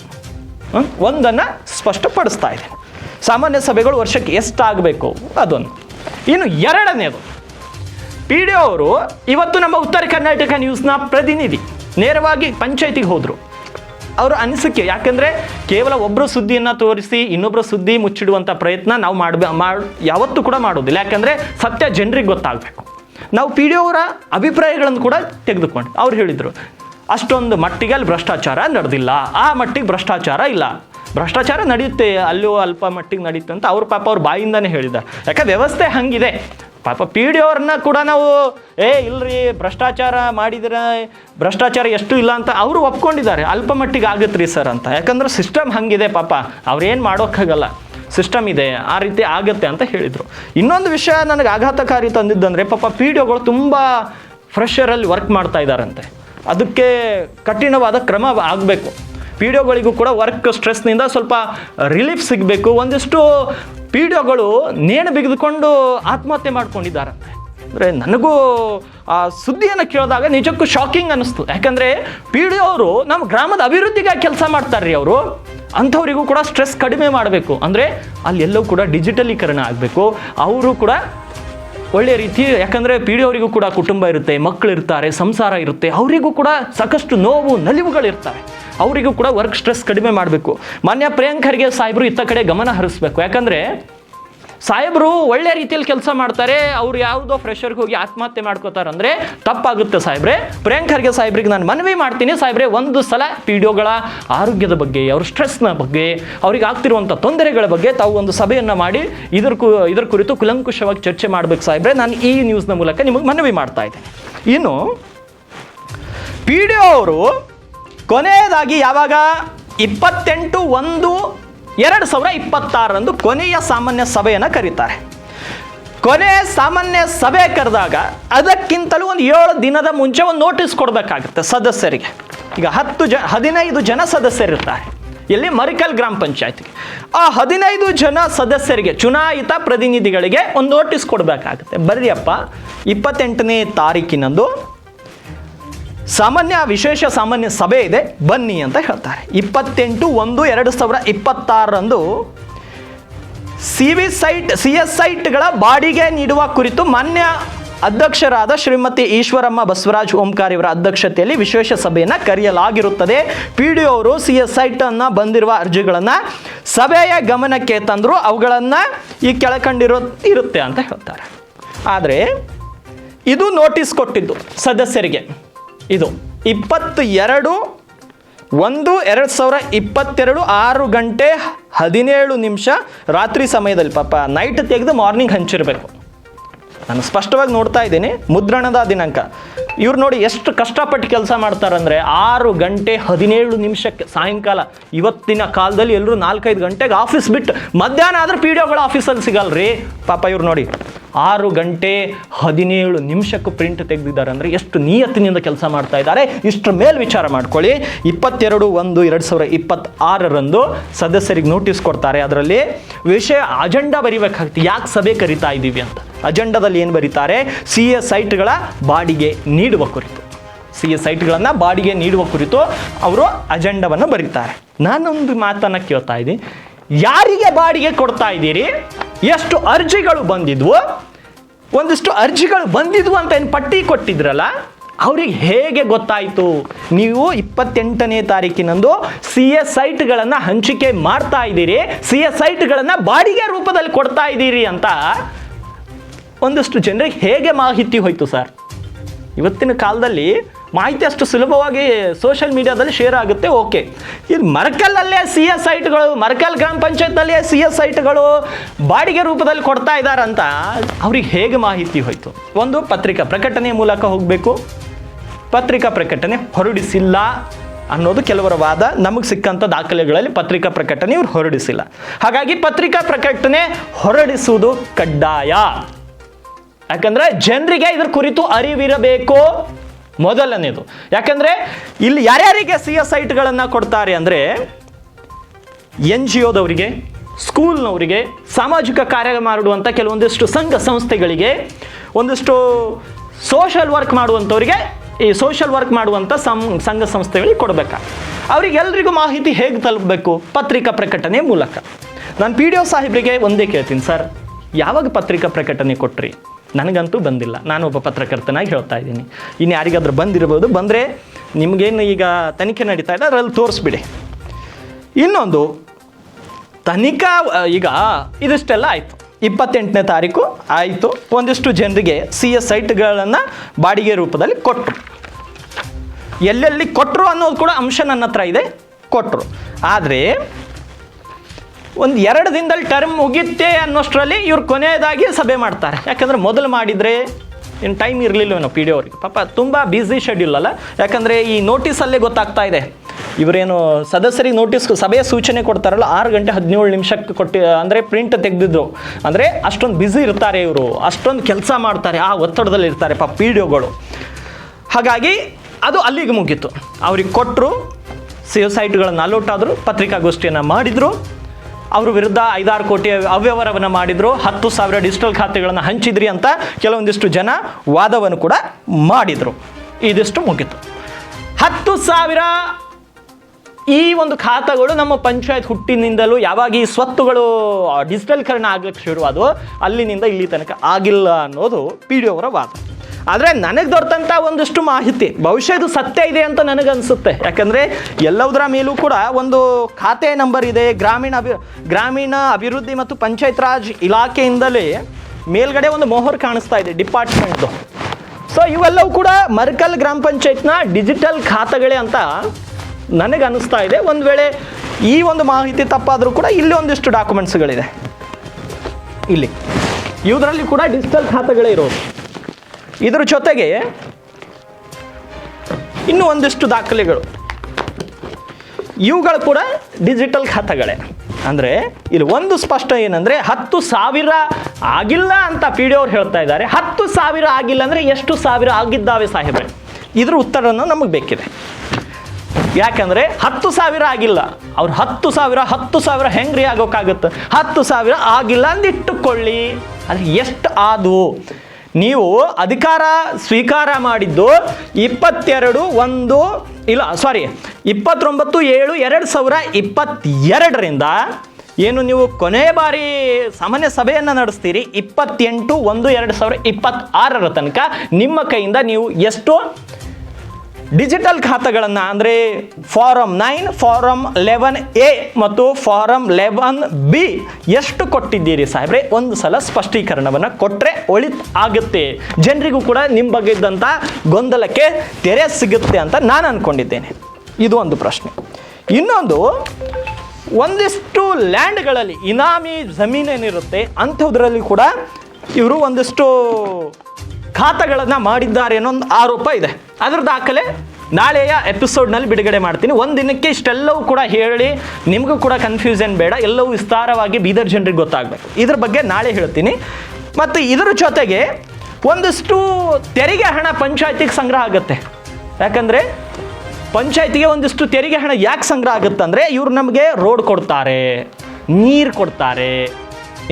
ಒಂದನ್ನು ಸ್ಪಷ್ಟಪಡಿಸ್ತಾ ಇದೆ. ಸಾಮಾನ್ಯ ಸಭೆಗಳು ವರ್ಷಕ್ಕೆ ಎಷ್ಟಾಗಬೇಕು ಅದೊಂದು. ಇನ್ನು ಎರಡನೇದು. ಪಿ ಡಿ ಅವರು ಇವತ್ತು ನಮ್ಮ ಉತ್ತರ ಕರ್ನಾಟಕ ನ್ಯೂಸ್ನ ಪ್ರತಿನಿಧಿ. ನೇರವಾಗಿ ಪಂಚಾಯತಿಗೆ ಹೋದರು. ಅವರು ಅನಿಸಿಕೆ ಯಾಕಂದರೆ ಕೇವಲ ಒಬ್ಬರು ಸುದ್ದಿಯನ್ನು ತೋರಿಸಿ ಇನ್ನೊಬ್ಬರ ಸುದ್ದಿ ಮುಚ್ಚಿಡುವಂಥ ಪ್ರಯತ್ನ ನಾವು ಮಾಡಬೇ ಮಾಡಿ ಯಾವತ್ತೂ ಕೂಡ ಮಾಡೋದಿಲ್ಲ. ಯಾಕಂದರೆ ಸತ್ಯ ಜನರಿಗೆ ಗೊತ್ತಾಗಬೇಕು. ನಾವು ಪಿ ಡಿ ಅವರ ಅಭಿಪ್ರಾಯಗಳನ್ನು ಕೂಡ ತೆಗೆದುಕೊಂಡು ಅವ್ರು ಹೇಳಿದರು. ಅಷ್ಟೊಂದು ಮಟ್ಟಿಗೆ ಅಲ್ಲಿ ಭ್ರಷ್ಟಾಚಾರ ನಡೆದಿಲ್ಲ. ಆ ಮಟ್ಟಿಗೆ ಭ್ರಷ್ಟಾಚಾರ ಇಲ್ಲ. ಭ್ರಷ್ಟಾಚಾರ ನಡೆಯುತ್ತೆ. ಅಲ್ಲೂ ಅಲ್ಪ ಮಟ್ಟಿಗೆ ನಡೆಯುತ್ತೆ ಅಂತ ಅವ್ರ ಪಾಪ ಅವ್ರ ಬಾಯಿಂದನೇ ಹೇಳಿದ್ದಾರೆ. ಯಾಕೆ ವ್ಯವಸ್ಥೆ ಹಂಗಿದೆ. ಪಾಪ ಪಿ ಡಿ ಅವ್ರನ್ನ ಕೂಡ ನಾವು, ಏ, ಇಲ್ರಿ, ಭ್ರಷ್ಟಾಚಾರ ಮಾಡಿದ್ರೆ ಭ್ರಷ್ಟಾಚಾರ ಎಷ್ಟು ಇಲ್ಲ ಅಂತ ಅವರು ಒಪ್ಕೊಂಡಿದ್ದಾರೆ. ಅಲ್ಪ ಮಟ್ಟಿಗೆ ಆಗತ್ತೆ ರೀ ಸರ್ ಅಂತ. ಯಾಕಂದ್ರೆ ಸಿಸ್ಟಮ್ ಹಂಗಿದೆ ಪಾಪ. ಅವ್ರೇನು ಮಾಡೋಕ್ಕಾಗಲ್ಲ. ಸಿಸ್ಟಮ್ ಇದೆ, ಆ ರೀತಿ ಆಗುತ್ತೆ ಅಂತ ಹೇಳಿದರು. ಇನ್ನೊಂದು ವಿಷಯ ನನಗೆ ಆಘಾತಕಾರಿ ತಂದಿದ್ದಂದರೆ ಪಾಪ ಪಿ ಡಿ ಒಗಳು ತುಂಬ ಫ್ರೆಶರಲ್ಲಿ ವರ್ಕ್ ಮಾಡ್ತಾ ಇದ್ದಾರಂತೆ. ಅದಕ್ಕೆ ಕಠಿಣವಾದ ಕ್ರಮ ಆಗಬೇಕು. ಪಿ ಡಿ ಒಗಳಿಗೂ ಕೂಡ ವರ್ಕ್ ಸ್ಟ್ರೆಸ್ನಿಂದ ಸ್ವಲ್ಪ ರಿಲೀಫ್ ಸಿಗಬೇಕು. ಒಂದಿಷ್ಟು ಪಿ ಡಿ ಒಗಳು ನೇಣು ಬಿಗಿದುಕೊಂಡು ಆತ್ಮಹತ್ಯೆ ಮಾಡ್ಕೊಂಡಿದ್ದಾರಂತೆ ಅಂದರೆ ನನಗೂ ಆ ಸುದ್ದಿಯನ್ನು ಕೇಳಿದಾಗ ನಿಜಕ್ಕೂ ಶಾಕಿಂಗ್ ಅನ್ನಿಸ್ತು. ಯಾಕಂದರೆ ಪಿ ಡಿ ಅವರು ನಮ್ಮ ಗ್ರಾಮದ ಅಭಿವೃದ್ಧಿಗೆ ಕೆಲಸ ಮಾಡ್ತಾರೆ ರೀ ಅವರು. ಅಂಥವರಿಗೂ ಕೂಡ ಸ್ಟ್ರೆಸ್ ಕಡಿಮೆ ಮಾಡಬೇಕು. ಅಂದರೆ ಅಲ್ಲಿ ಎಲ್ಲವೂ ಕೂಡ ಡಿಜಿಟಲೀಕರಣ ಆಗಬೇಕು. ಅವರು ಕೂಡ ಒಳ್ಳೆಯ ರೀತಿ, ಯಾಕಂದರೆ ಪಿ ಡಿ ಅವರಿಗೂ ಕೂಡ ಕುಟುಂಬ ಇರುತ್ತೆ ಮಕ್ಕಳು ಇರ್ತಾರೆ, ಸಂಸಾರ ಇರುತ್ತೆ, ಅವರಿಗೂ ಕೂಡ ಸಾಕಷ್ಟು ನೋವು ನಲಿವುಗಳಿರ್ತವೆ ಅವರಿಗೂ ಕೂಡ ವರ್ಕ್ ಸ್ಟ್ರೆಸ್ ಕಡಿಮೆ ಮಾಡಬೇಕು. ಮಾನ್ಯ ಪ್ರಿಯಾಂಕರ್ಗೆ ಸಾಹೇಬರು ಇತ್ತ ಕಡೆ ಗಮನ ಹರಿಸ್ಬೇಕು. ಯಾಕಂದರೆ ಸಾಹೇಬರು ಒಳ್ಳೆ ರೀತಿಯಲ್ಲಿ ಕೆಲಸ ಮಾಡ್ತಾರೆ, ಅವ್ರು ಯಾವುದೋ ಫ್ರೆಷರ್ಗೆ ಹೋಗಿ ಆತ್ಮಹತ್ಯೆ ಮಾಡ್ಕೋತಾರಂದ್ರೆ ತಪ್ಪಾಗುತ್ತೆ ಸಾಹೇಬ್ರೆ. ಪ್ರಿಯಾಂಕ್ ಖರ್ಗೆ ಸಾಹೇಬ್ರಿಗೆ ನಾನು ಮನವಿ ಮಾಡ್ತೀನಿ ಸಾಹೇಬ್ರೆ, ಒಂದು ಸಲ ಪಿ ಆರೋಗ್ಯದ ಬಗ್ಗೆ, ಅವ್ರ ಸ್ಟ್ರೆಸ್ನ ಬಗ್ಗೆ, ಅವ್ರಿಗೆ ಆಗ್ತಿರುವಂಥ ತೊಂದರೆಗಳ ಬಗ್ಗೆ ತಾವು ಒಂದು ಸಭೆಯನ್ನು ಮಾಡಿ ಇದ್ರ ಕು, ಇದ್ರ ಕುರಿತು ಕುಲಂಕುಷವಾಗಿ ಚರ್ಚೆ ಮಾಡ್ಬೇಕು ಸಾಹೇಬ್ರೆ. ನಾನು ಈ ನ್ಯೂಸ್ನ ಮೂಲಕ ನಿಮಗೆ ಮನವಿ ಮಾಡ್ತಾ ಇದ್ದೇನೆ. ಇನ್ನು ಪಿ ಅವರು ಕೊನೆಯದಾಗಿ ಯಾವಾಗ? ಇಪ್ಪತ್ತೆಂಟು ಒಂದು ಎರಡು ಸಾವಿರ ಇಪ್ಪತ್ತಾರರಂದು ಕೊನೆಯ ಸಾಮಾನ್ಯ ಸಭೆಯನ್ನು ಕರೀತಾರೆ. ಕೊನೆಯ ಸಾಮಾನ್ಯ ಸಭೆ ಕರೆದಾಗ ಅದಕ್ಕಿಂತಲೂ ಒಂದು ಏಳು ದಿನದ ಮುಂಚೆ ಒಂದು ನೋಟಿಸ್ ಕೊಡಬೇಕಾಗುತ್ತೆ ಸದಸ್ಯರಿಗೆ. ಈಗ ಹತ್ತು ಜ, ಹದಿನೈದು ಜನ ಸದಸ್ಯರಿರ್ತಾರೆ. ಇಲ್ಲಿ ಮರಿಕಲ್ ಗ್ರಾಮ ಪಂಚಾಯತ್ಗೆ. ಆ ಹದಿನೈದು ಜನ ಸದಸ್ಯರಿಗೆ, ಚುನಾಯಿತ ಪ್ರತಿನಿಧಿಗಳಿಗೆ ಒಂದು ನೋಟಿಸ್ ಕೊಡಬೇಕಾಗುತ್ತೆ. ಬರ್ರಿಯಪ್ಪ ಇಪ್ಪತ್ತೆಂಟನೇ ತಾರೀಕಿನಂದು ಸಾಮಾನ್ಯ, ವಿಶೇಷ ಸಾಮಾನ್ಯ ಸಭೆ ಇದೆ. ಬನ್ನಿ ಅಂತ ಹೇಳ್ತಾರೆ. ಇಪ್ಪತ್ತೆಂಟು ಒಂದು ಎರಡು ಸಾವಿರ ಇಪ್ಪತ್ತಾರರಂದು C V site C S ಸೈಟ್ಗಳ ಬಾಡಿಗೆ ನೀಡುವ ಕುರಿತು ಮಾನ್ಯ ಅಧ್ಯಕ್ಷರಾದ ಶ್ರೀಮತಿ ಈಶ್ವರಮ್ಮ ಬಸವರಾಜ್ ಓಂಕಾರ್ ಇವರ ಅಧ್ಯಕ್ಷತೆಯಲ್ಲಿ ವಿಶೇಷ ಸಭೆಯನ್ನು ಕರೆಯಲಾಗಿರುತ್ತದೆ. ಪಿ ಡಿ ಅವರು ಸಿ ಎಸ್ ಸೈಟನ್ನು ಬಂದಿರುವ ಅರ್ಜಿಗಳನ್ನು ಸಭೆಯ ಗಮನಕ್ಕೆ ತಂದರು. ಅವುಗಳನ್ನು ಈ ಕೆಳಕಂಡಿರೋ ಇರುತ್ತೆ ಅಂತ ಹೇಳ್ತಾರೆ. ಆದರೆ ಇದು ನೋಟಿಸ್ ಕೊಟ್ಟಿದ್ದು ಸದಸ್ಯರಿಗೆ. ಇದು ಇಪ್ಪತ್ತು ಎರಡು ಒಂದು, ಎರಡು ಸಾವಿರ ಇಪ್ಪತ್ತೆರಡು, ಆರು ಗಂಟೆ ಹದಿನೇಳು ನಿಮಿಷ ರಾತ್ರಿ ಸಮಯದಲ್ಲಿ, ಪಾಪ ನೈಟ್ ತೆಗೆದು ಮಾರ್ನಿಂಗ್ ಹಂಚಿರಬೇಕು. ನಾನು ಸ್ಪಷ್ಟವಾಗಿ ನೋಡ್ತಾ ಇದ್ದೀನಿ, ಮುದ್ರಣದ ದಿನಾಂಕ. ಇವ್ರು ನೋಡಿ ಎಷ್ಟು ಕಷ್ಟಪಟ್ಟು ಕೆಲಸ ಮಾಡ್ತಾರಂದ್ರೆ ಆರು ಗಂಟೆ ಹದಿನೇಳು ನಿಮಿಷಕ್ಕೆ ಸಾಯಂಕಾಲ ಇವತ್ತಿನ ಕಾಲದಲ್ಲಿ ಎಲ್ಲರೂ ನಾಲ್ಕೈದು ಗಂಟೆಗೆ ಆಫೀಸ್ ಬಿಟ್ಟು ಮಧ್ಯಾಹ್ನ ಆದ್ರೆ ಪಿ ಡಿ ಆಫೀಸಲ್ಲಿ ಸಿಗಲ್ರಿ. ಪಾಪ ಇವ್ರು ನೋಡಿ ಆರು ಗಂಟೆ ಹದಿನೇಳು ನಿಮಿಷಕ್ಕೂ ಪ್ರಿಂಟ್ ತೆಗೆದಿದ್ದಾರೆ ಅಂದರೆ ಎಷ್ಟು ನಿಯತ್ತಿನಿಂದ ಕೆಲಸ ಮಾಡ್ತಾ ಇದ್ದಾರೆ. ಇಷ್ಟರ ಮೇಲೆ ವಿಚಾರ ಮಾಡ್ಕೊಳ್ಳಿ. ಇಪ್ಪತ್ತೆರಡು ಒಂದು ಎರಡು ಸಾವಿರ ಇಪ್ಪತ್ತಾರರಂದು ಸದಸ್ಯರಿಗೆ ನೋಟಿಸ್ ಕೊಡ್ತಾರೆ. ಅದರಲ್ಲಿ ವಿಷಯ ಅಜೆಂಡಾ ಬರಿಬೇಕಾಗ್ತಿ. ಯಾಕೆ ಸಭೆ ಕರಿತಾ ಇದ್ದೀವಿ ಅಂತ. ಅಜೆಂಡಾದಲ್ಲಿ ಏನು ಬರೀತಾರೆ? ಸಿ ಎ ಸೈಟ್ಗಳ ಬಾಡಿಗೆ ನೀಡುವ ಕುರಿತು. ಸಿ ಎ ಸೈಟ್ಗಳನ್ನು ಬಾಡಿಗೆ ನೀಡುವ ಕುರಿತು ಅವರು ಅಜೆಂಡವನ್ನು ಬರೀತಾರೆ. ನಾನೊಂದು ಮಾತನ್ನು ಕೇಳ್ತಾ ಇದ್ದೀನಿ. ಯಾರಿಗೆ ಬಾಡಿಗೆ ಕೊಡ್ತಾ ಇದ್ದೀರಿ? ಎಷ್ಟು ಅರ್ಜಿಗಳು ಬಂದಿದ್ವು? ಒಂದಿಷ್ಟು ಅರ್ಜಿಗಳು ಬಂದಿದ್ವು ಅಂತ ಏನು ಪಟ್ಟಿ ಕೊಟ್ಟಿದ್ರಲ್ಲ, ಅವ್ರಿಗೆ ಹೇಗೆ ಗೊತ್ತಾಯಿತು? ನೀವು ಇಪ್ಪತ್ತೆಂಟನೇ ತಾರೀಕಿನಂದು ಸಿ ಎಸ್ ಸೈಟ್ಗಳನ್ನು ಹಂಚಿಕೆ ಮಾಡ್ತಾ ಇದ್ದೀರಿ ಸಿ ಎಸ್ ಸೈಟ್ಗಳನ್ನು ಬಾಡಿಗೆ ರೂಪದಲ್ಲಿ ಕೊಡ್ತಾ ಇದ್ದೀರಿ ಅಂತ ಒಂದಷ್ಟು ಜನರಿಗೆ ಹೇಗೆ ಮಾಹಿತಿ ಹೋಯ್ತು ಸರ್? ಇವತ್ತಿನ ಕಾಲದಲ್ಲಿ ಮಾಹಿತಿ ಅಷ್ಟು ಸುಲಭವಾಗಿ ಸೋಷಿಯಲ್ ಮೀಡಿಯಾದಲ್ಲಿ ಶೇರ್ ಆಗುತ್ತೆ ಓಕೆ ಇದು ಮರಕಲ್ಲಲ್ಲೇ ಸಿ ಎಸ್ ಸೈಟ್ಗಳು ಮರಕಲ್ ಗ್ರಾಮ ಪಂಚಾಯತ್ನಲ್ಲೇ ಸಿ ಎಸ್ ಸೈಟ್ಗಳು ಬಾಡಿಗೆ ರೂಪದಲ್ಲಿ ಕೊಡ್ತಾ ಇದ್ದಾರಂತ ಅವ್ರಿಗೆ ಹೇಗೆ ಮಾಹಿತಿ ಹೋಯಿತು? ಒಂದು, ಪತ್ರಿಕಾ ಪ್ರಕಟಣೆ ಮೂಲಕ ಹೋಗಬೇಕು. ಪತ್ರಿಕಾ ಪ್ರಕಟಣೆ ಹೊರಡಿಸಿಲ್ಲ ಅನ್ನೋದು ಕೆಲವರ ವಾದ, ನಮಗೆ ಸಿಕ್ಕಂಥ ದಾಖಲೆಗಳಲ್ಲಿ ಪತ್ರಿಕಾ ಪ್ರಕಟಣೆ ಇವ್ರು ಹೊರಡಿಸಿಲ್ಲ. ಹಾಗಾಗಿ ಪತ್ರಿಕಾ ಪ್ರಕಟಣೆ ಹೊರಡಿಸುವುದು ಕಡ್ಡಾಯ. ಯಾಕಂದ್ರೆ ಜನರಿಗೆ ಇದ್ರ ಕುರಿತು ಅರಿವಿರಬೇಕು ಮೊದಲನೇದು. ಯಾಕಂದ್ರೆ ಇಲ್ಲಿ ಯಾರ್ಯಾರಿಗೆ ಸಿ ಎಸ್ ಸೈಟ್ಗಳನ್ನು ಕೊಡ್ತಾರೆ ಅಂದರೆ ಎನ್ ಜಿ ಒದವರಿಗೆ ಸ್ಕೂಲ್ನವರಿಗೆ, ಸಾಮಾಜಿಕ ಕಾರ್ಯ ಮಾಡುವಂಥ ಕೆಲವೊಂದಿಷ್ಟು ಸಂಘ ಸಂಸ್ಥೆಗಳಿಗೆ, ಒಂದಿಷ್ಟು ಸೋಷಲ್ ವರ್ಕ್ ಮಾಡುವಂಥವರಿಗೆ ಈ ಸೋಷಲ್ ವರ್ಕ್ ಮಾಡುವಂಥ ಸಂ, ಸಂಘ ಸಂಸ್ಥೆಗಳಿಗೆ ಕೊಡಬೇಕಾಗ್ತದೆ ಅವರಿಗೆಲ್ರಿಗೂ ಮಾಹಿತಿ ಹೇಗೆ ತಲುಪಬೇಕು? ಪತ್ರಿಕಾ ಪ್ರಕಟಣೆ ಮೂಲಕ. ನಾನು ಪಿ ಡಿ ಒ ಸಾಹೇಬರಿಗೆ ಒಂದೇ ಕೇಳ್ತೀನಿ, ಸರ್, ಯಾವಾಗ ಪತ್ರಿಕಾ ಪ್ರಕಟಣೆ ಕೊಟ್ರಿ? ನನಗಂತೂ ಬಂದಿಲ್ಲ. ನಾನು ಒಬ್ಬ ಪತ್ರಕರ್ತನಾಗಿ ಹೇಳ್ತಾ ಇದ್ದೀನಿ. ಇನ್ನು ಯಾರಿಗಾದ್ರೂ ಬಂದಿರ್ಬೋದು, ಬಂದರೆ ನಿಮಗೇನು ಈಗ ತನಿಖೆ ನಡೀತಾ ಇದೆ, ಅದರಲ್ಲಿ ತೋರಿಸ್ಬಿಡಿ. ಇನ್ನೊಂದು, ತನಿಖಾ ಈಗ ಇದಿಷ್ಟೆಲ್ಲ ಆಯಿತು. ಇಪ್ಪತ್ತೆಂಟನೇ ತಾರೀಕು ಆಯಿತು. ಒಂದಿಷ್ಟು ಜನರಿಗೆ ಸಿ ಎಸ್ ಸೈಟ್ಗಳನ್ನು ಬಾಡಿಗೆ ರೂಪದಲ್ಲಿ ಕೊಟ್ಟರು ಎಲ್ಲೆಲ್ಲಿ ಕೊಟ್ಟರು ಅನ್ನೋದು ಕೂಡ ಅಂಶ ನನ್ನ ಹತ್ರ ಇದೆ ಕೊಟ್ಟರು ಆದರೆ ಒಂದು ಎರಡು ದಿನದಲ್ಲಿ ಟರ್ಮ್ ಮುಗಿಯುತ್ತೆ ಅನ್ನೋಷ್ಟರಲ್ಲಿ ಇವ್ರು ಕೊನೆಯದಾಗಿ ಸಭೆ ಮಾಡ್ತಾರೆ. ಯಾಕಂದರೆ ಮೊದಲು ಮಾಡಿದರೆ ಇನ್ನು ಟೈಮ್ ಇರಲಿಲ್ಲ ಪಿ ಡಿ ಅವ್ರಿಗೆ. ಪಾಪ ತುಂಬ ಬ್ಯುಸಿ ಶೆಡ್ಯೂಲ್ ಅಲ್ಲ. ಯಾಕಂದರೆ ಈ ನೋಟಿಸಲ್ಲೇ ಗೊತ್ತಾಗ್ತಾ ಇದೆ. ಇವರೇನು ಸದಸ್ಯರಿಗೆ ನೋಟಿಸ್ ಸಭೆಯ ಸೂಚನೆ ಕೊಡ್ತಾರಲ್ಲ, ಆರು ಗಂಟೆ ಹದಿನೇಳು ನಿಮಿಷಕ್ಕೆ ಕೊಟ್ಟು, ಅಂದರೆ ಪ್ರಿಂಟ್ ತೆಗೆದಿದ್ರು. ಅಂದರೆ ಅಷ್ಟೊಂದು ಬ್ಯುಸಿ ಇರ್ತಾರೆ ಇವರು. ಅಷ್ಟೊಂದು ಕೆಲಸ ಮಾಡ್ತಾರೆ. ಆ ಒತ್ತಡದಲ್ಲಿ ಇರ್ತಾರೆ ಪಾಪ ಪಿ ಡಿ ಒಗಳು ಹಾಗಾಗಿ ಅದು ಅಲ್ಲಿಗೆ ಮುಗೀತು. ಅವ್ರಿಗೆ ಕೊಟ್ಟರು ಸೇವ್ ಸೈಟ್ಗಳನ್ನು ಅಲೌಟ್ ಆದರು, ಪತ್ರಿಕಾಗೋಷ್ಠಿಯನ್ನು ಮಾಡಿದರು. ಅವ್ರ ವಿರುದ್ಧ ಐದಾರು ಕೋಟಿ ಅವ್ಯವಹಾರವನ್ನು ಮಾಡಿದ್ರು. ಹತ್ತು ಸಾವಿರ ಡಿಜಿಟಲ್ ಖಾತೆಗಳನ್ನು ಹಂಚಿದ್ರಿ ಅಂತ ಕೆಲವೊಂದಿಷ್ಟು ಜನ ವಾದವನ್ನು ಕೂಡ ಮಾಡಿದರು. ಇದಿಷ್ಟು ಮುಗಿತು. ಹತ್ತು ಸಾವಿರ ಈ ಒಂದು ಖಾತೆಗಳು ನಮ್ಮ ಪಂಚಾಯತ್ ಹುಟ್ಟಿನಿಂದಲೂ ಯಾವಾಗ ಈ ಸ್ವತ್ತುಗಳು ಡಿಜಿಟಲ್ಕರಣ ಆಗ್ಲಿಕ್ಕೆ ಶುರುವಾದವು ಅಲ್ಲಿನಿಂದ ಇಲ್ಲಿ ತನಕ ಆಗಿಲ್ಲ ಅನ್ನೋದು ಪಿ ಡಿ ಅವರ ವಾದ. ಆದರೆ ನನಗೆ ದೊರೆತಂಥ ಒಂದಿಷ್ಟು ಮಾಹಿತಿ ಬಹುಶಃ ಸತ್ಯ ಇದೆ ಅಂತ ನನಗನ್ಸುತ್ತೆ. ಯಾಕಂದರೆ ಎಲ್ಲದರ ಮೇಲೂ ಕೂಡ ಒಂದು ಖಾತೆ ನಂಬರ್ ಇದೆ, ಗ್ರಾಮೀಣ ಅಭಿ, ಗ್ರಾಮೀಣ ಅಭಿವೃದ್ಧಿ ಮತ್ತು ಪಂಚಾಯತ್ ರಾಜ್ ಇಲಾಖೆಯಿಂದಲೇ ಮೇಲ್ಗಡೆ ಒಂದು ಮೊಹರ್ ಕಾಣಿಸ್ತಾ ಇದೆ ಡಿಪಾರ್ಟ್ಮೆಂಟ್ದು. ಸೊ ಇವೆಲ್ಲವೂ ಕೂಡ ಮರ್ಕಲ್ ಗ್ರಾಮ ಪಂಚಾಯತ್ನ ಡಿಜಿಟಲ್ ಖಾತೆಗಳೇ ಅಂತ ನನಗೆ ಅನ್ನಿಸ್ತಾ ಇದೆ. ಒಂದು ವೇಳೆ ಈ ಒಂದು ಮಾಹಿತಿ ತಪ್ಪಾದರೂ ಕೂಡ ಇಲ್ಲಿ ಒಂದಿಷ್ಟು ಡಾಕ್ಯುಮೆಂಟ್ಸ್ಗಳಿದೆ. ಇಲ್ಲಿ. ಇದರಲ್ಲಿ ಕೂಡ ಡಿಜಿಟಲ್ ಖಾತೆಗಳೇ ಇರೋದು. ಇದ್ರ ಜೊತೆಗೆ ಇನ್ನೂ ಒಂದಿಷ್ಟು ದಾಖಲೆಗಳು. ಇವುಗಳು ಕೂಡ ಡಿಜಿಟಲ್ ಖಾತೆಗಳೇ. ಅಂದರೆ ಇಲ್ಲಿ ಒಂದು ಸ್ಪಷ್ಟ ಏನಂದರೆ ಹತ್ತು ಸಾವಿರ ಆಗಿಲ್ಲ ಅಂತ ಪಿ ಡಿ ಅವ್ರು ಹೇಳ್ತಾ ಇದ್ದಾರೆ. ಹತ್ತು ಸಾವಿರ ಆಗಿಲ್ಲ ಅಂದರೆ ಎಷ್ಟು ಸಾವಿರ ಆಗಿದ್ದಾವೆ ಸಾಹೇಬ್ರೆ? ಇದ್ರ ಉತ್ತರವನ್ನು ನಮಗೆ ಬೇಕಿದೆ. ಯಾಕಂದರೆ ಹತ್ತು ಸಾವಿರ ಆಗಿಲ್ಲ. ಅವ್ರು ಹತ್ತು ಸಾವಿರ ಹತ್ತು ಸಾವಿರ ಹೆಂಗ್ರಿ ಆಗೋಕ್ಕಾಗುತ್ತೆ ಹತ್ತು ಸಾವಿರ ಆಗಿಲ್ಲ ಅಂದಿಟ್ಟುಕೊಳ್ಳಿ. ಅದು ಎಷ್ಟು ಆದವು? ನೀವು ಅಧಿಕಾರ ಸ್ವೀಕಾರ ಮಾಡಿದ್ದು ಇಪ್ಪತ್ತೆರಡು ಒಂದು, ಇಲ್ಲ ಸಾರಿ ಇಪ್ಪತ್ತೊಂಬತ್ತು ಏಳು ಎರಡು ಸಾವಿರ ಇಪ್ಪತ್ತೆರಡರಿಂದ ಏನು ನೀವು ಕೊನೆಯ ಬಾರಿ ಸಾಮಾನ್ಯ ಸಭೆಯನ್ನು ನಡೆಸ್ತೀರಿ? ಇಪ್ಪತ್ತೆಂಟು ಒಂದು ಎರಡು ಸಾವಿರ ಇಪ್ಪತ್ತಾರರ ತನಕ ನಿಮ್ಮ ಕೈಯಿಂದ ನೀವು ಎಷ್ಟು ಡಿಜಿಟಲ್ ಖಾತೆಗಳನ್ನು ಅಂದರೆ form nine form eleven A ಮತ್ತು ಫಾರಮ್ ಲೆವೆನ್ ಬಿ ಎಷ್ಟು ಕೊಟ್ಟಿದ್ದೀರಿ ಸಾಹೇಬ್ರೆ? ಒಂದು ಸಲ ಸ್ಪಷ್ಟೀಕರಣವನ್ನು ಕೊಟ್ಟರೆ ಒಳಿತ್ ಆಗುತ್ತೆ. ಜನರಿಗೂ ಕೂಡ ನಿಮ್ಮ ಬಗ್ಗೆ ಇದ್ದಂಥ ಗೊಂದಲಕ್ಕೆ ತೆರೆ ಸಿಗುತ್ತೆ ಅಂತ ನಾನು ಅಂದ್ಕೊಂಡಿದ್ದೇನೆ ಇದು ಒಂದು ಪ್ರಶ್ನೆ. ಇನ್ನೊಂದು, ಒಂದಿಷ್ಟು ಲ್ಯಾಂಡ್ಗಳಲ್ಲಿ ಇನಾಮಿ ಜಮೀನೇನಿರುತ್ತೆ ಅಂಥದ್ರಲ್ಲಿ ಕೂಡ ಇವರು ಒಂದಿಷ್ಟು ಖಾತೆಗಳನ್ನು ಮಾಡಿದ್ದಾರೆ ಅನ್ನೋ ಒಂದು ಆರೋಪ ಇದೆ. ಅದ್ರ ದಾಖಲೆ ನಾಳೆಯ ಎಪಿಸೋಡ್ನಲ್ಲಿ ಬಿಡುಗಡೆ ಮಾಡ್ತೀನಿ. ಒಂದು ದಿನಕ್ಕೆ ಇಷ್ಟೆಲ್ಲವೂ ಕೂಡ ಹೇಳಿ, ನಿಮಗೂ ಕೂಡ ಕನ್ಫ್ಯೂಷನ್ ಬೇಡ, ಎಲ್ಲವೂ ವಿಸ್ತಾರವಾಗಿ ಬೀದರ್ ಜನರಿಗೆ ಗೊತ್ತಾಗಬೇಕು. ಇದ್ರ ಬಗ್ಗೆ ನಾಳೆ ಹೇಳ್ತೀನಿ. ಮತ್ತು ಇದರ ಜೊತೆಗೆ ಒಂದಷ್ಟು ತೆರಿಗೆ ಹಣ ಪಂಚಾಯತಿಗೆ ಸಂಗ್ರಹ ಆಗುತ್ತೆ. ಯಾಕಂದರೆ ಪಂಚಾಯತಿಗೆ ಒಂದಿಷ್ಟು ತೆರಿಗೆ ಹಣ ಯಾಕೆ ಸಂಗ್ರಹ ಆಗುತ್ತೆ ಅಂದರೆ ಇವರು ನಮಗೆ ರೋಡ್ ಕೊಡ್ತಾರೆ, ನೀರು ಕೊಡ್ತಾರೆ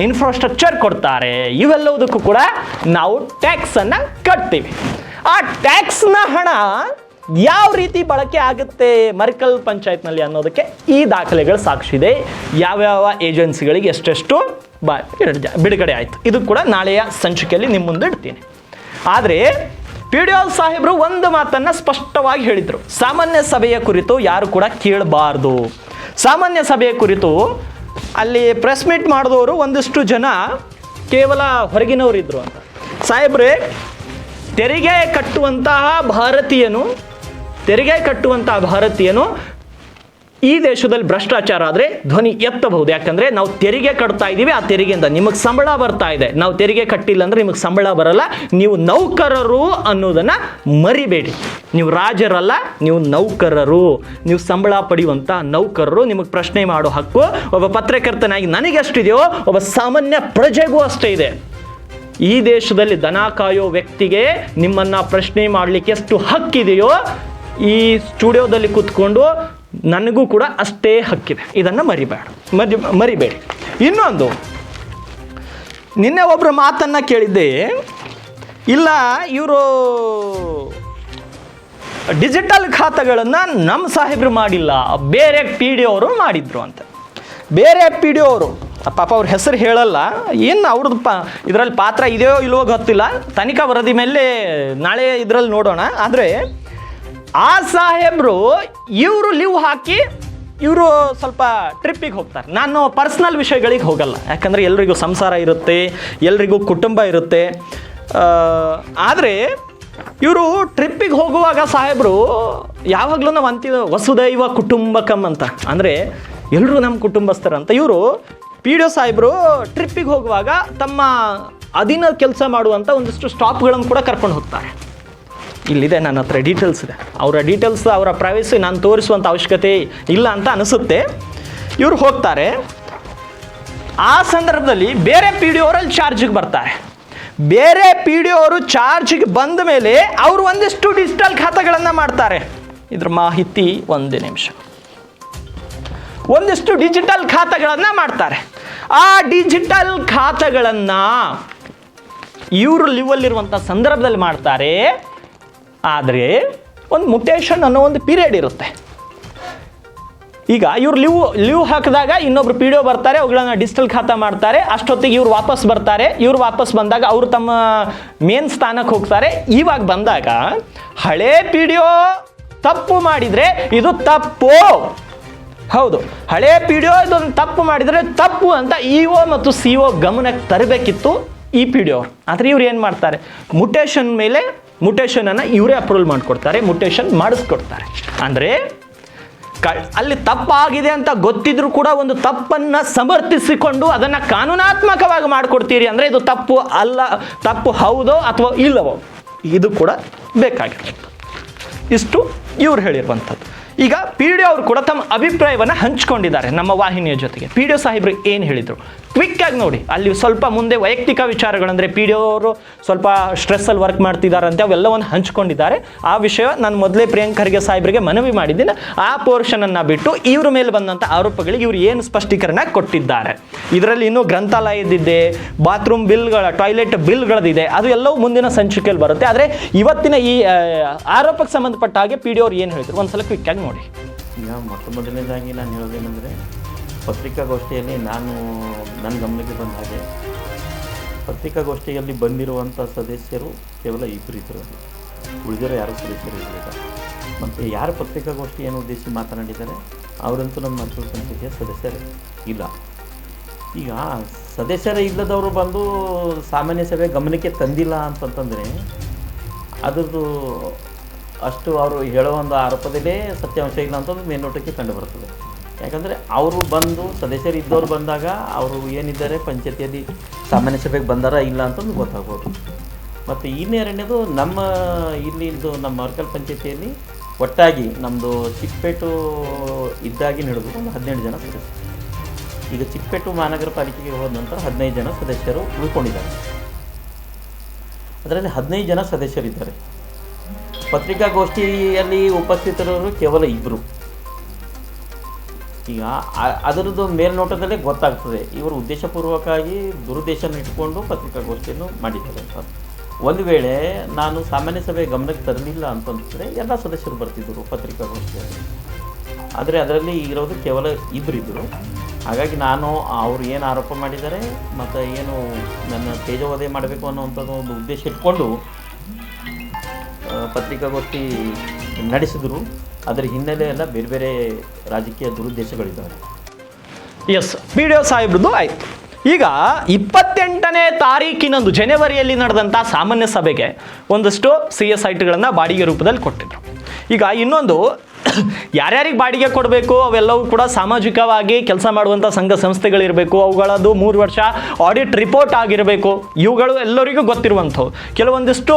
ಇನ್ಫ್ರಾಸ್ಟ್ರಕ್ಚರ್ ಕೊಡ್ತಾರೆ. ಇವೆಲ್ಲವುದಕ್ಕೂ ಕೂಡ ನಾವು ಟ್ಯಾಕ್ಸನ್ನು ಕಟ್ತೀವಿ. ಆ ಟ್ಯಾಕ್ಸ್ನ ಹಣ ಯಾವ ರೀತಿ ಬಳಕೆ ಆಗುತ್ತೆ ಮರ್ಕಲ್ ಪಂಚಾಯತ್ನಲ್ಲಿ ಅನ್ನೋದಕ್ಕೆ ಈ ದಾಖಲೆಗಳು ಸಾಕ್ಷಿದೆ ಯಾವ್ಯಾವ ಏಜೆನ್ಸಿಗಳಿಗೆ ಎಷ್ಟೆಷ್ಟು ಬ ಬಿಡುಗಡೆ ಆಯಿತು. ಇದು ಕೂಡ ನಾಳೆಯ ಸಂಚಿಕೆಯಲ್ಲಿ ನಿಮ್ಮ ಮುಂದೆ ಇಡ್ತೀನಿ. ಆದರೆ ಪಿ ಡಿ ಸಾಹೇಬರು ಒಂದು ಮಾತನ್ನು ಸ್ಪಷ್ಟವಾಗಿ ಹೇಳಿದರು. ಸಾಮಾನ್ಯ ಸಭೆಯ ಕುರಿತು ಯಾರು ಕೂಡ ಕೇಳಬಾರ್ದು. ಸಾಮಾನ್ಯ ಸಭೆಯ ಕುರಿತು ಅಲ್ಲಿ ಪ್ರೆಸ್ ಮೀಟ್ ಮಾಡಿದವರು ಒಂದಿಷ್ಟು ಜನ ಕೇವಲ ಹೊರಗಿನವರು ಇದ್ರು ಅಂತ. ಸಾಹೇಬ್ರೆ, ತೆರಿಗೆ ಕಟ್ಟುವಂತಹ ಭಾರತೀಯನು, ತೆರಿಗೆ ಕಟ್ಟುವಂತಹ ಭಾರತೀಯನು ಈ ದೇಶದಲ್ಲಿ ಭ್ರಷ್ಟಾಚಾರ ಆದರೆ ಧ್ವನಿ ಎತ್ತಬಹುದು. ಯಾಕಂದರೆ ನಾವು ತೆರಿಗೆ ಕಟ್ತಾ ಇದ್ದೀವಿ, ಆ ತೆರಿಗೆಯಿಂದ ನಿಮಗೆ ಸಂಬಳ ಬರ್ತಾ ಇದೆ. ನಾವು ತೆರಿಗೆ ಕಟ್ಟಿಲ್ಲ ಅಂದರೆ ನಿಮಗೆ ಸಂಬಳ ಬರಲ್ಲ. ನೀವು ನೌಕರರು ಅನ್ನೋದನ್ನು ಮರಿಬೇಡಿ. ನೀವು ರಾಜರಲ್ಲ, ನೀವು ನೌಕರರು. ನೀವು ಸಂಬಳ ಪಡೆಯುವಂಥ ನೌಕರರು. ನಿಮಗೆ ಪ್ರಶ್ನೆ ಮಾಡೋ ಹಕ್ಕು ಒಬ್ಬ ಪತ್ರಕರ್ತನಾಗಿ ನನಗೆ ಎಷ್ಟಿದೆಯೋ, ಒಬ್ಬ ಸಾಮಾನ್ಯ ಪ್ರಜೆಗೂ ಅಷ್ಟೇ ಇದೆ. ಈ ದೇಶದಲ್ಲಿ ದನ ಕಾಯೋ ವ್ಯಕ್ತಿಗೆ ನಿಮ್ಮನ್ನು ಪ್ರಶ್ನೆ ಮಾಡಲಿಕ್ಕೆ ಎಷ್ಟು ಹಕ್ಕಿದೆಯೋ, ಈ ಸ್ಟುಡಿಯೋದಲ್ಲಿ ಕೂತ್ಕೊಂಡು ನನಗೂ ಕೂಡ ಅಷ್ಟೇ ಹಕ್ಕಿದೆ. ಇದನ್ನು ಮರಿಬೇಡ. ಮರಿ, ಮರಿಬೇಡಿ. ಇನ್ನೊಂದು, ನಿನ್ನೆ ಒಬ್ಬರು ಮಾತನ್ನು ಕೇಳಿದ್ದೆ, ಇಲ್ಲ, ಇವರು ಡಿಜಿಟಲ್ ಖಾತೆಗಳನ್ನು ನಮ್ಮ ಸಾಹೇಬರು ಮಾಡಿಲ್ಲ, ಬೇರೆ ಪಿ ಡಿ ಅವರು ಮಾಡಿದ್ರು ಅಂತ. ಬೇರೆ ಪಿ ಡಿ ಅವರು ಪಾಪ ಅವ್ರ ಹೆಸರು ಹೇಳಲ್ಲ, ಏನು ಅವ್ರದ್ದು ಪಾ ಇದರಲ್ಲಿ ಪಾತ್ರ ಇದೆಯೋ ಇಲ್ವೋ ಗೊತ್ತಿಲ್ಲ, ತನಿಖಾ ವರದಿ ಮೇಲೆ ನಾಳೆ ಇದರಲ್ಲಿ ನೋಡೋಣ. ಆದರೆ ಆ ಸಾಹೇಬರು ಇವರು ಲಿವ್ ಹಾಕಿ ಇವರು ಸ್ವಲ್ಪ ಟ್ರಿಪ್ಪಿಗೆ ಹೋಗ್ತಾರೆ. ನಾನು ಪರ್ಸ್ನಲ್ ವಿಷಯಗಳಿಗೆ ಹೋಗಲ್ಲ. ಯಾಕಂದರೆ ಎಲ್ರಿಗೂ ಸಂಸಾರ ಇರುತ್ತೆ, ಎಲ್ರಿಗೂ ಕುಟುಂಬ ಇರುತ್ತೆ. ಆದರೆ ಇವರು ಟ್ರಿಪ್ಪಿಗೆ ಹೋಗುವಾಗ ಸಾಹೇಬರು, ಯಾವಾಗಲೂ ನಾವು ಅಂತೀವಿ, ವಸುದೈವ ಕುಟುಂಬಕಂ ಅಂತ. ಅಂದರೆ ಎಲ್ಲರೂ ನಮ್ಮ ಕುಟುಂಬಸ್ಥರಂತ ಇವರು ಪಿ ಡಿ ಒ ಸಾಹೇಬರು ಟ್ರಿಪ್ಪಿಗೆ ಹೋಗುವಾಗ ತಮ್ಮ ಅಧೀನ ಕೆಲಸ ಮಾಡುವಂಥ ಒಂದಿಷ್ಟು ಸ್ಟಾಪ್ಗಳನ್ನು ಕೂಡ ಕರ್ಕೊಂಡು ಹೋಗ್ತಾರೆ. ಇಲ್ಲಿದೆ, ನನ್ನ ಹತ್ರ ಡೀಟೇಲ್ಸ್ ಇದೆ. ಅವರ ಡೀಟೇಲ್ಸ್ ಅವರ ಪ್ರೈವೇಸಿ ನಾನು ತೋರಿಸುವಂಥ ಅವಶ್ಯಕತೆ ಇಲ್ಲ ಅಂತ ಅನಿಸುತ್ತೆ. ಇವರು ಹೋಗ್ತಾರೆ. ಆ ಸಂದರ್ಭದಲ್ಲಿ ಬೇರೆ ಪಿ ಡಿ ಓರಲ್ಲಿ ಚಾರ್ಜಿಗೆ ಬರ್ತಾರೆ. ಬೇರೆ ಪಿ ಡಿ ಅವರು ಚಾರ್ಜ್ಗೆ ಬಂದ ಮೇಲೆ ಅವರು ಒಂದಿಷ್ಟು ಡಿಜಿಟಲ್ ಖಾತೆಗಳನ್ನು ಮಾಡ್ತಾರೆ. ಇದ್ರ ಮಾಹಿತಿ ಒಂದೇ ನಿಮಿಷ. ಒಂದಿಷ್ಟು ಡಿಜಿಟಲ್ ಖಾತೆಗಳನ್ನು ಮಾಡ್ತಾರೆ. ಆ ಡಿಜಿಟಲ್ ಖಾತೆಗಳನ್ನು ಇವರು ಲಿವಲ್ಲಿರುವಂಥ ಸಂದರ್ಭದಲ್ಲಿ ಮಾಡ್ತಾರೆ. ಆದರೆ ಒಂದು ಮುಟೇಶನ್ ಅನ್ನೋ ಒಂದು ಪೀರಿಯಡ್ ಇರುತ್ತೆ. ಈಗ ಇವ್ರು ಲಿವ್ ಲಿವ್ ಹಾಕಿದಾಗ ಇನ್ನೊಬ್ರು ಪಿ ಡಿ ಒ ಬರ್ತಾರೆ, ಅವುಗಳನ್ನ ಡಿಜಿಟಲ್ ಖಾತಾ ಮಾಡ್ತಾರೆ. ಅಷ್ಟೊತ್ತಿಗೆ ಇವ್ರು ವಾಪಸ್ ಬರ್ತಾರೆ. ಇವ್ರು ವಾಪಸ್ ಬಂದಾಗ ಅವರು ತಮ್ಮ ಮೇನ್ ಸ್ಥಾನಕ್ಕೆ ಹೋಗ್ತಾರೆ. ಇವಾಗ ಬಂದಾಗ ಹಳೇ ಪಿ ಡಿ ಒ ತಪ್ಪು ಮಾಡಿದರೆ ಇದು ತಪ್ಪು. ಹೌದು. ಹಳೇ ಪಿ ಡಿ ಒ ಇದೊಂದು ತಪ್ಪು ಮಾಡಿದರೆ ತಪ್ಪು ಅಂತ ಇ ಒ ಮತ್ತು ಸಿ ಒ ಗಮನಕ್ಕೆ ತರಬೇಕಿತ್ತು ಈ ಪಿ ಡಿ ಒ ಆದರೆ ಇವ್ರು ಏನು ಮಾಡ್ತಾರೆ? ಮುಟೇಶನ್ ಮೇಲೆ ಮುಟೇಶನನ್ನು ಇವರೇ ಅಪ್ರೂವಲ್ ಮಾಡಿಕೊಡ್ತಾರೆ ಮುಟೇಶನ್ ಮಾಡಿಸ್ಕೊಡ್ತಾರೆ. ಅಂದರೆ ಅಲ್ಲಿ ತಪ್ಪಾಗಿದೆ ಅಂತ ಗೊತ್ತಿದ್ರು ಕೂಡ ಒಂದು ತಪ್ಪನ್ನು ಸಮರ್ಥಿಸಿಕೊಂಡು ಅದನ್ನು ಕಾನೂನಾತ್ಮಕವಾಗಿ ಮಾಡಿಕೊಡ್ತೀರಿ ಅಂದರೆ ಇದು ತಪ್ಪು ಅಲ್ಲ, ತಪ್ಪು ಹೌದೋ ಅಥವಾ ಇಲ್ಲವೋ, ಇದು ಕೂಡ ಬೇಕಾಗಿರುತ್ತೆ ಇಷ್ಟು ಇವ್ರು ಹೇಳಿರುವಂಥದ್ದು. ಈಗ ಪಿ ಡಿ ಅವರು ಕೂಡ ತಮ್ಮ ಅಭಿಪ್ರಾಯವನ್ನು ಹಂಚ್ಕೊಂಡಿದ್ದಾರೆ ನಮ್ಮ ವಾಹಿನಿಯ ಜೊತೆಗೆ. ಪಿ ಡಿ ಒ ಸಾಹೇಬರು ಏನು ಹೇಳಿದರು? ಕ್ವಿಕ್ ಆಗಿ ನೋಡಿ. ಅಲ್ಲಿ ಸ್ವಲ್ಪ ಮುಂದೆ ವೈಯಕ್ತಿಕ ವಿಚಾರಗಳಂದರೆ ಪಿ ಡಿ ಅವರು ಸ್ವಲ್ಪ ಸ್ಟ್ರೆಸ್ಸಲ್ಲಿ ವರ್ಕ್ ಮಾಡ್ತಿದ್ದಾರಂತೆ ಅವೆಲ್ಲವನ್ನು ಹಂಚ್ಕೊಂಡಿದ್ದಾರೆ. ಆ ವಿಷಯ ನಾನು ಮೊದಲೇ ಪ್ರಿಯಾಂಕ್ ಖರ್ಗೆ ಸಾಹೇಬರಿಗೆ ಮನವಿ ಮಾಡಿದ್ದೀನಿ. ಆ ಪೋರ್ಷನನ್ನು ಬಿಟ್ಟು ಇವ್ರ ಮೇಲೆ ಬಂದಂಥ ಆರೋಪಗಳಿಗೆ ಇವರು ಏನು ಸ್ಪಷ್ಟೀಕರಣ ಕೊಟ್ಟಿದ್ದಾರೆ. ಇದರಲ್ಲಿ ಇನ್ನೂ ಗ್ರಂಥಾಲಯದಿದೆ ಬಾತ್ರೂಮ್ ಬಿಲ್ಗಳ ಟಾಯ್ಲೆಟ್ ಬಿಲ್ಗಳದಿದೆ ಅದು ಎಲ್ಲವೂ ಮುಂದಿನ ಸಂಚಿಕೆಯಲ್ಲಿ ಬರುತ್ತೆ. ಆದರೆ ಇವತ್ತಿನ ಈ ಆರೋಪಕ್ಕೆ ಸಂಬಂಧಪಟ್ಟ ಹಾಗೆ ಪಿ ಡಿ ಅವ್ರು ಏನು ಹೇಳಿದ್ರು? ಒಂದ್ಸಲ ಕ್ವಿಕ್ಕಾಗಿ ನೋಡಿ. ಈಗ ಮೊಟ್ಟ ಮೊದಲನೇದಾಗಿ ನಾನು ಹೇಳೋದೇನೆಂದರೆ ಪತ್ರಿಕಾಗೋಷ್ಠಿಯಲ್ಲಿ ನಾನು, ನನ್ನ ಗಮನಕ್ಕೆ ಬಂದ ಹಾಗೆ ಪತ್ರಿಕಾಗೋಷ್ಠಿಯಲ್ಲಿ ಬಂದಿರುವಂಥ ಸದಸ್ಯರು ಕೇವಲ ಇಬ್ಬರು ಇದ್ದರು ಉಳಿದಿರೋ ಯಾರು ಸದಸ್ಯರು ಇರಲಿಲ್ಲ. ಮತ್ತು ಯಾರು ಪತ್ರಿಕಾಗೋಷ್ಠಿಯನ್ನು ಉದ್ದೇಶಿಸಿ ಮಾತನಾಡಿದ್ದಾರೆ, ಅವರಂತೂ ನಮ್ಮ ಮಂತ್ರಿ ಸಂಸ್ಥೆಯ ಸದಸ್ಯರೇ ಇಲ್ಲ. ಈಗ ಸದಸ್ಯರೇ ಇಲ್ಲದವರು ಬಂದು ಸಾಮಾನ್ಯ ಸಭೆ ಗಮನಕ್ಕೆ ತಂದಿಲ್ಲ ಅಂತಂತಂದರೆ, ಅದರದ್ದು ಅಷ್ಟು ಅವರು ಹೇಳೋ ಒಂದು ಆರೋಪದಲ್ಲೇ ಸತ್ಯಾಂಶ ಇಲ್ಲ ಅಂತಂದು ಮೇಲ್ನೋಟಕ್ಕೆ ಕಂಡು ಬರ್ತದೆ. ಯಾಕಂದರೆ ಅವರು ಬಂದು ಸದಸ್ಯರು ಇದ್ದವ್ರು ಬಂದಾಗ ಅವರು ಏನಿದ್ದಾರೆ, ಪಂಚಾಯತಿಯಲ್ಲಿ ಸಾಮಾನ್ಯ ಸಭೆಗೆ ಬಂದಾರ ಇಲ್ಲ ಅಂತಂದು ಗೊತ್ತಾಗ್ಬೋದು. ಮತ್ತು ಇನ್ನೆರಡನೇದು ನಮ್ಮ ಇಲ್ಲಿದ್ದು ನಮ್ಮ ಅರ್ಕಲ್ ಪಂಚಾಯತಿಯಲ್ಲಿ ಒಟ್ಟಾಗಿ ನಮ್ಮದು ಚಿಕ್ಕಪೇಟು ಇದ್ದಾಗಿ ನಡೆದು ಒಂದು ಹದಿನೆಂಟು ಜನ ಸದಸ್ಯರು. ಈಗ ಚಿಕ್ಕಪೇಟು ಮಹಾನಗರ ಪಾಲಿಕೆಗೆ ಹೋದ ನಂತರ ಹದಿನೈದು ಜನ ಸದಸ್ಯರು ಉಳ್ಕೊಂಡಿದ್ದಾರೆ. ಅದರಲ್ಲಿ ಹದಿನೈದು ಜನ ಸದಸ್ಯರಿದ್ದಾರೆ. ಪತ್ರಿಕಾಗೋಷ್ಠಿಯಲ್ಲಿ ಉಪಸ್ಥಿತರವರು ಕೇವಲ ಇಬ್ಬರು ಈಗ ಅದರದ್ದು ಮೇಲ್ನೋಟದಲ್ಲೇ ಗೊತ್ತಾಗ್ತದೆ. ಇವರು ಉದ್ದೇಶಪೂರ್ವಕವಾಗಿ ದುರುದ್ದೇಶನ ಇಟ್ಕೊಂಡು ಪತ್ರಿಕಾಗೋಷ್ಠಿಯನ್ನು ಮಾಡಿದ್ದಾರೆ ಅಂತ. ಒಂದು ವೇಳೆ ನಾನು ಸಾಮಾನ್ಯ ಸಭೆ ಗಮನಕ್ಕೆ ತರಲಿಲ್ಲ ಅಂತಂದರೆ ಎಲ್ಲ ಸದಸ್ಯರು ಬರ್ತಿದ್ದರು ಪತ್ರಿಕಾಗೋಷ್ಠಿಯಲ್ಲಿ. ಆದರೆ ಅದರಲ್ಲಿ ಇರೋದು ಕೇವಲ ಇಬ್ಬರಿದ್ದರು ಹಾಗಾಗಿ ನಾನು, ಅವರು ಏನು ಆರೋಪ ಮಾಡಿದ್ದಾರೆ, ಮತ್ತು ಏನು ನನ್ನ ತೇಜವಧೆ ಮಾಡಬೇಕು ಅನ್ನೋವಂಥದ್ದು ಒಂದು ಉದ್ದೇಶ ಇಟ್ಕೊಂಡು ಪತ್ರಿಕಾಗೋಷ್ಠಿ ನಡೆಸಿದ್ರು. ಅದರ ಹಿನ್ನೆಲೆ ಎಲ್ಲ ಬೇರೆ ಬೇರೆ ರಾಜಕೀಯ ದುರುದ್ದೇಶಗಳಿದ್ದಾವೆ. ಎಸ್ ಪಿ ಡಿ ಒ ಸಾಹೇಬ್ರದ್ದು ಆಯಿತು. ಈಗ ಇಪ್ಪತ್ತೆಂಟನೇ ತಾರೀಕಿನಂದು ಜನವರಿಯಲ್ಲಿ ನಡೆದಂಥ ಸಾಮಾನ್ಯ ಸಭೆಗೆ ಒಂದಷ್ಟು ಸಿ ಎಸ್ ಐಟ್ಗಳನ್ನು ಬಾಡಿಗೆ ರೂಪದಲ್ಲಿ ಕೊಟ್ಟಿದ್ರು. ಈಗ ಇನ್ನೊಂದು ಯಾರ್ಯಾರಿಗೆ ಬಾಡಿಗೆ ಕೊಡಬೇಕು, ಅವೆಲ್ಲವೂ ಕೂಡ ಸಾಮಾಜಿಕವಾಗಿ ಕೆಲಸ ಮಾಡುವಂಥ ಸಂಘ ಸಂಸ್ಥೆಗಳಿರಬೇಕು. ಅವುಗಳದ್ದು ಮೂರು ವರ್ಷ ಆಡಿಟ್ ರಿಪೋರ್ಟ್ ಆಗಿರಬೇಕು. ಇವುಗಳು ಎಲ್ಲರಿಗೂ ಗೊತ್ತಿರುವಂಥವು. ಕೆಲವೊಂದಿಷ್ಟು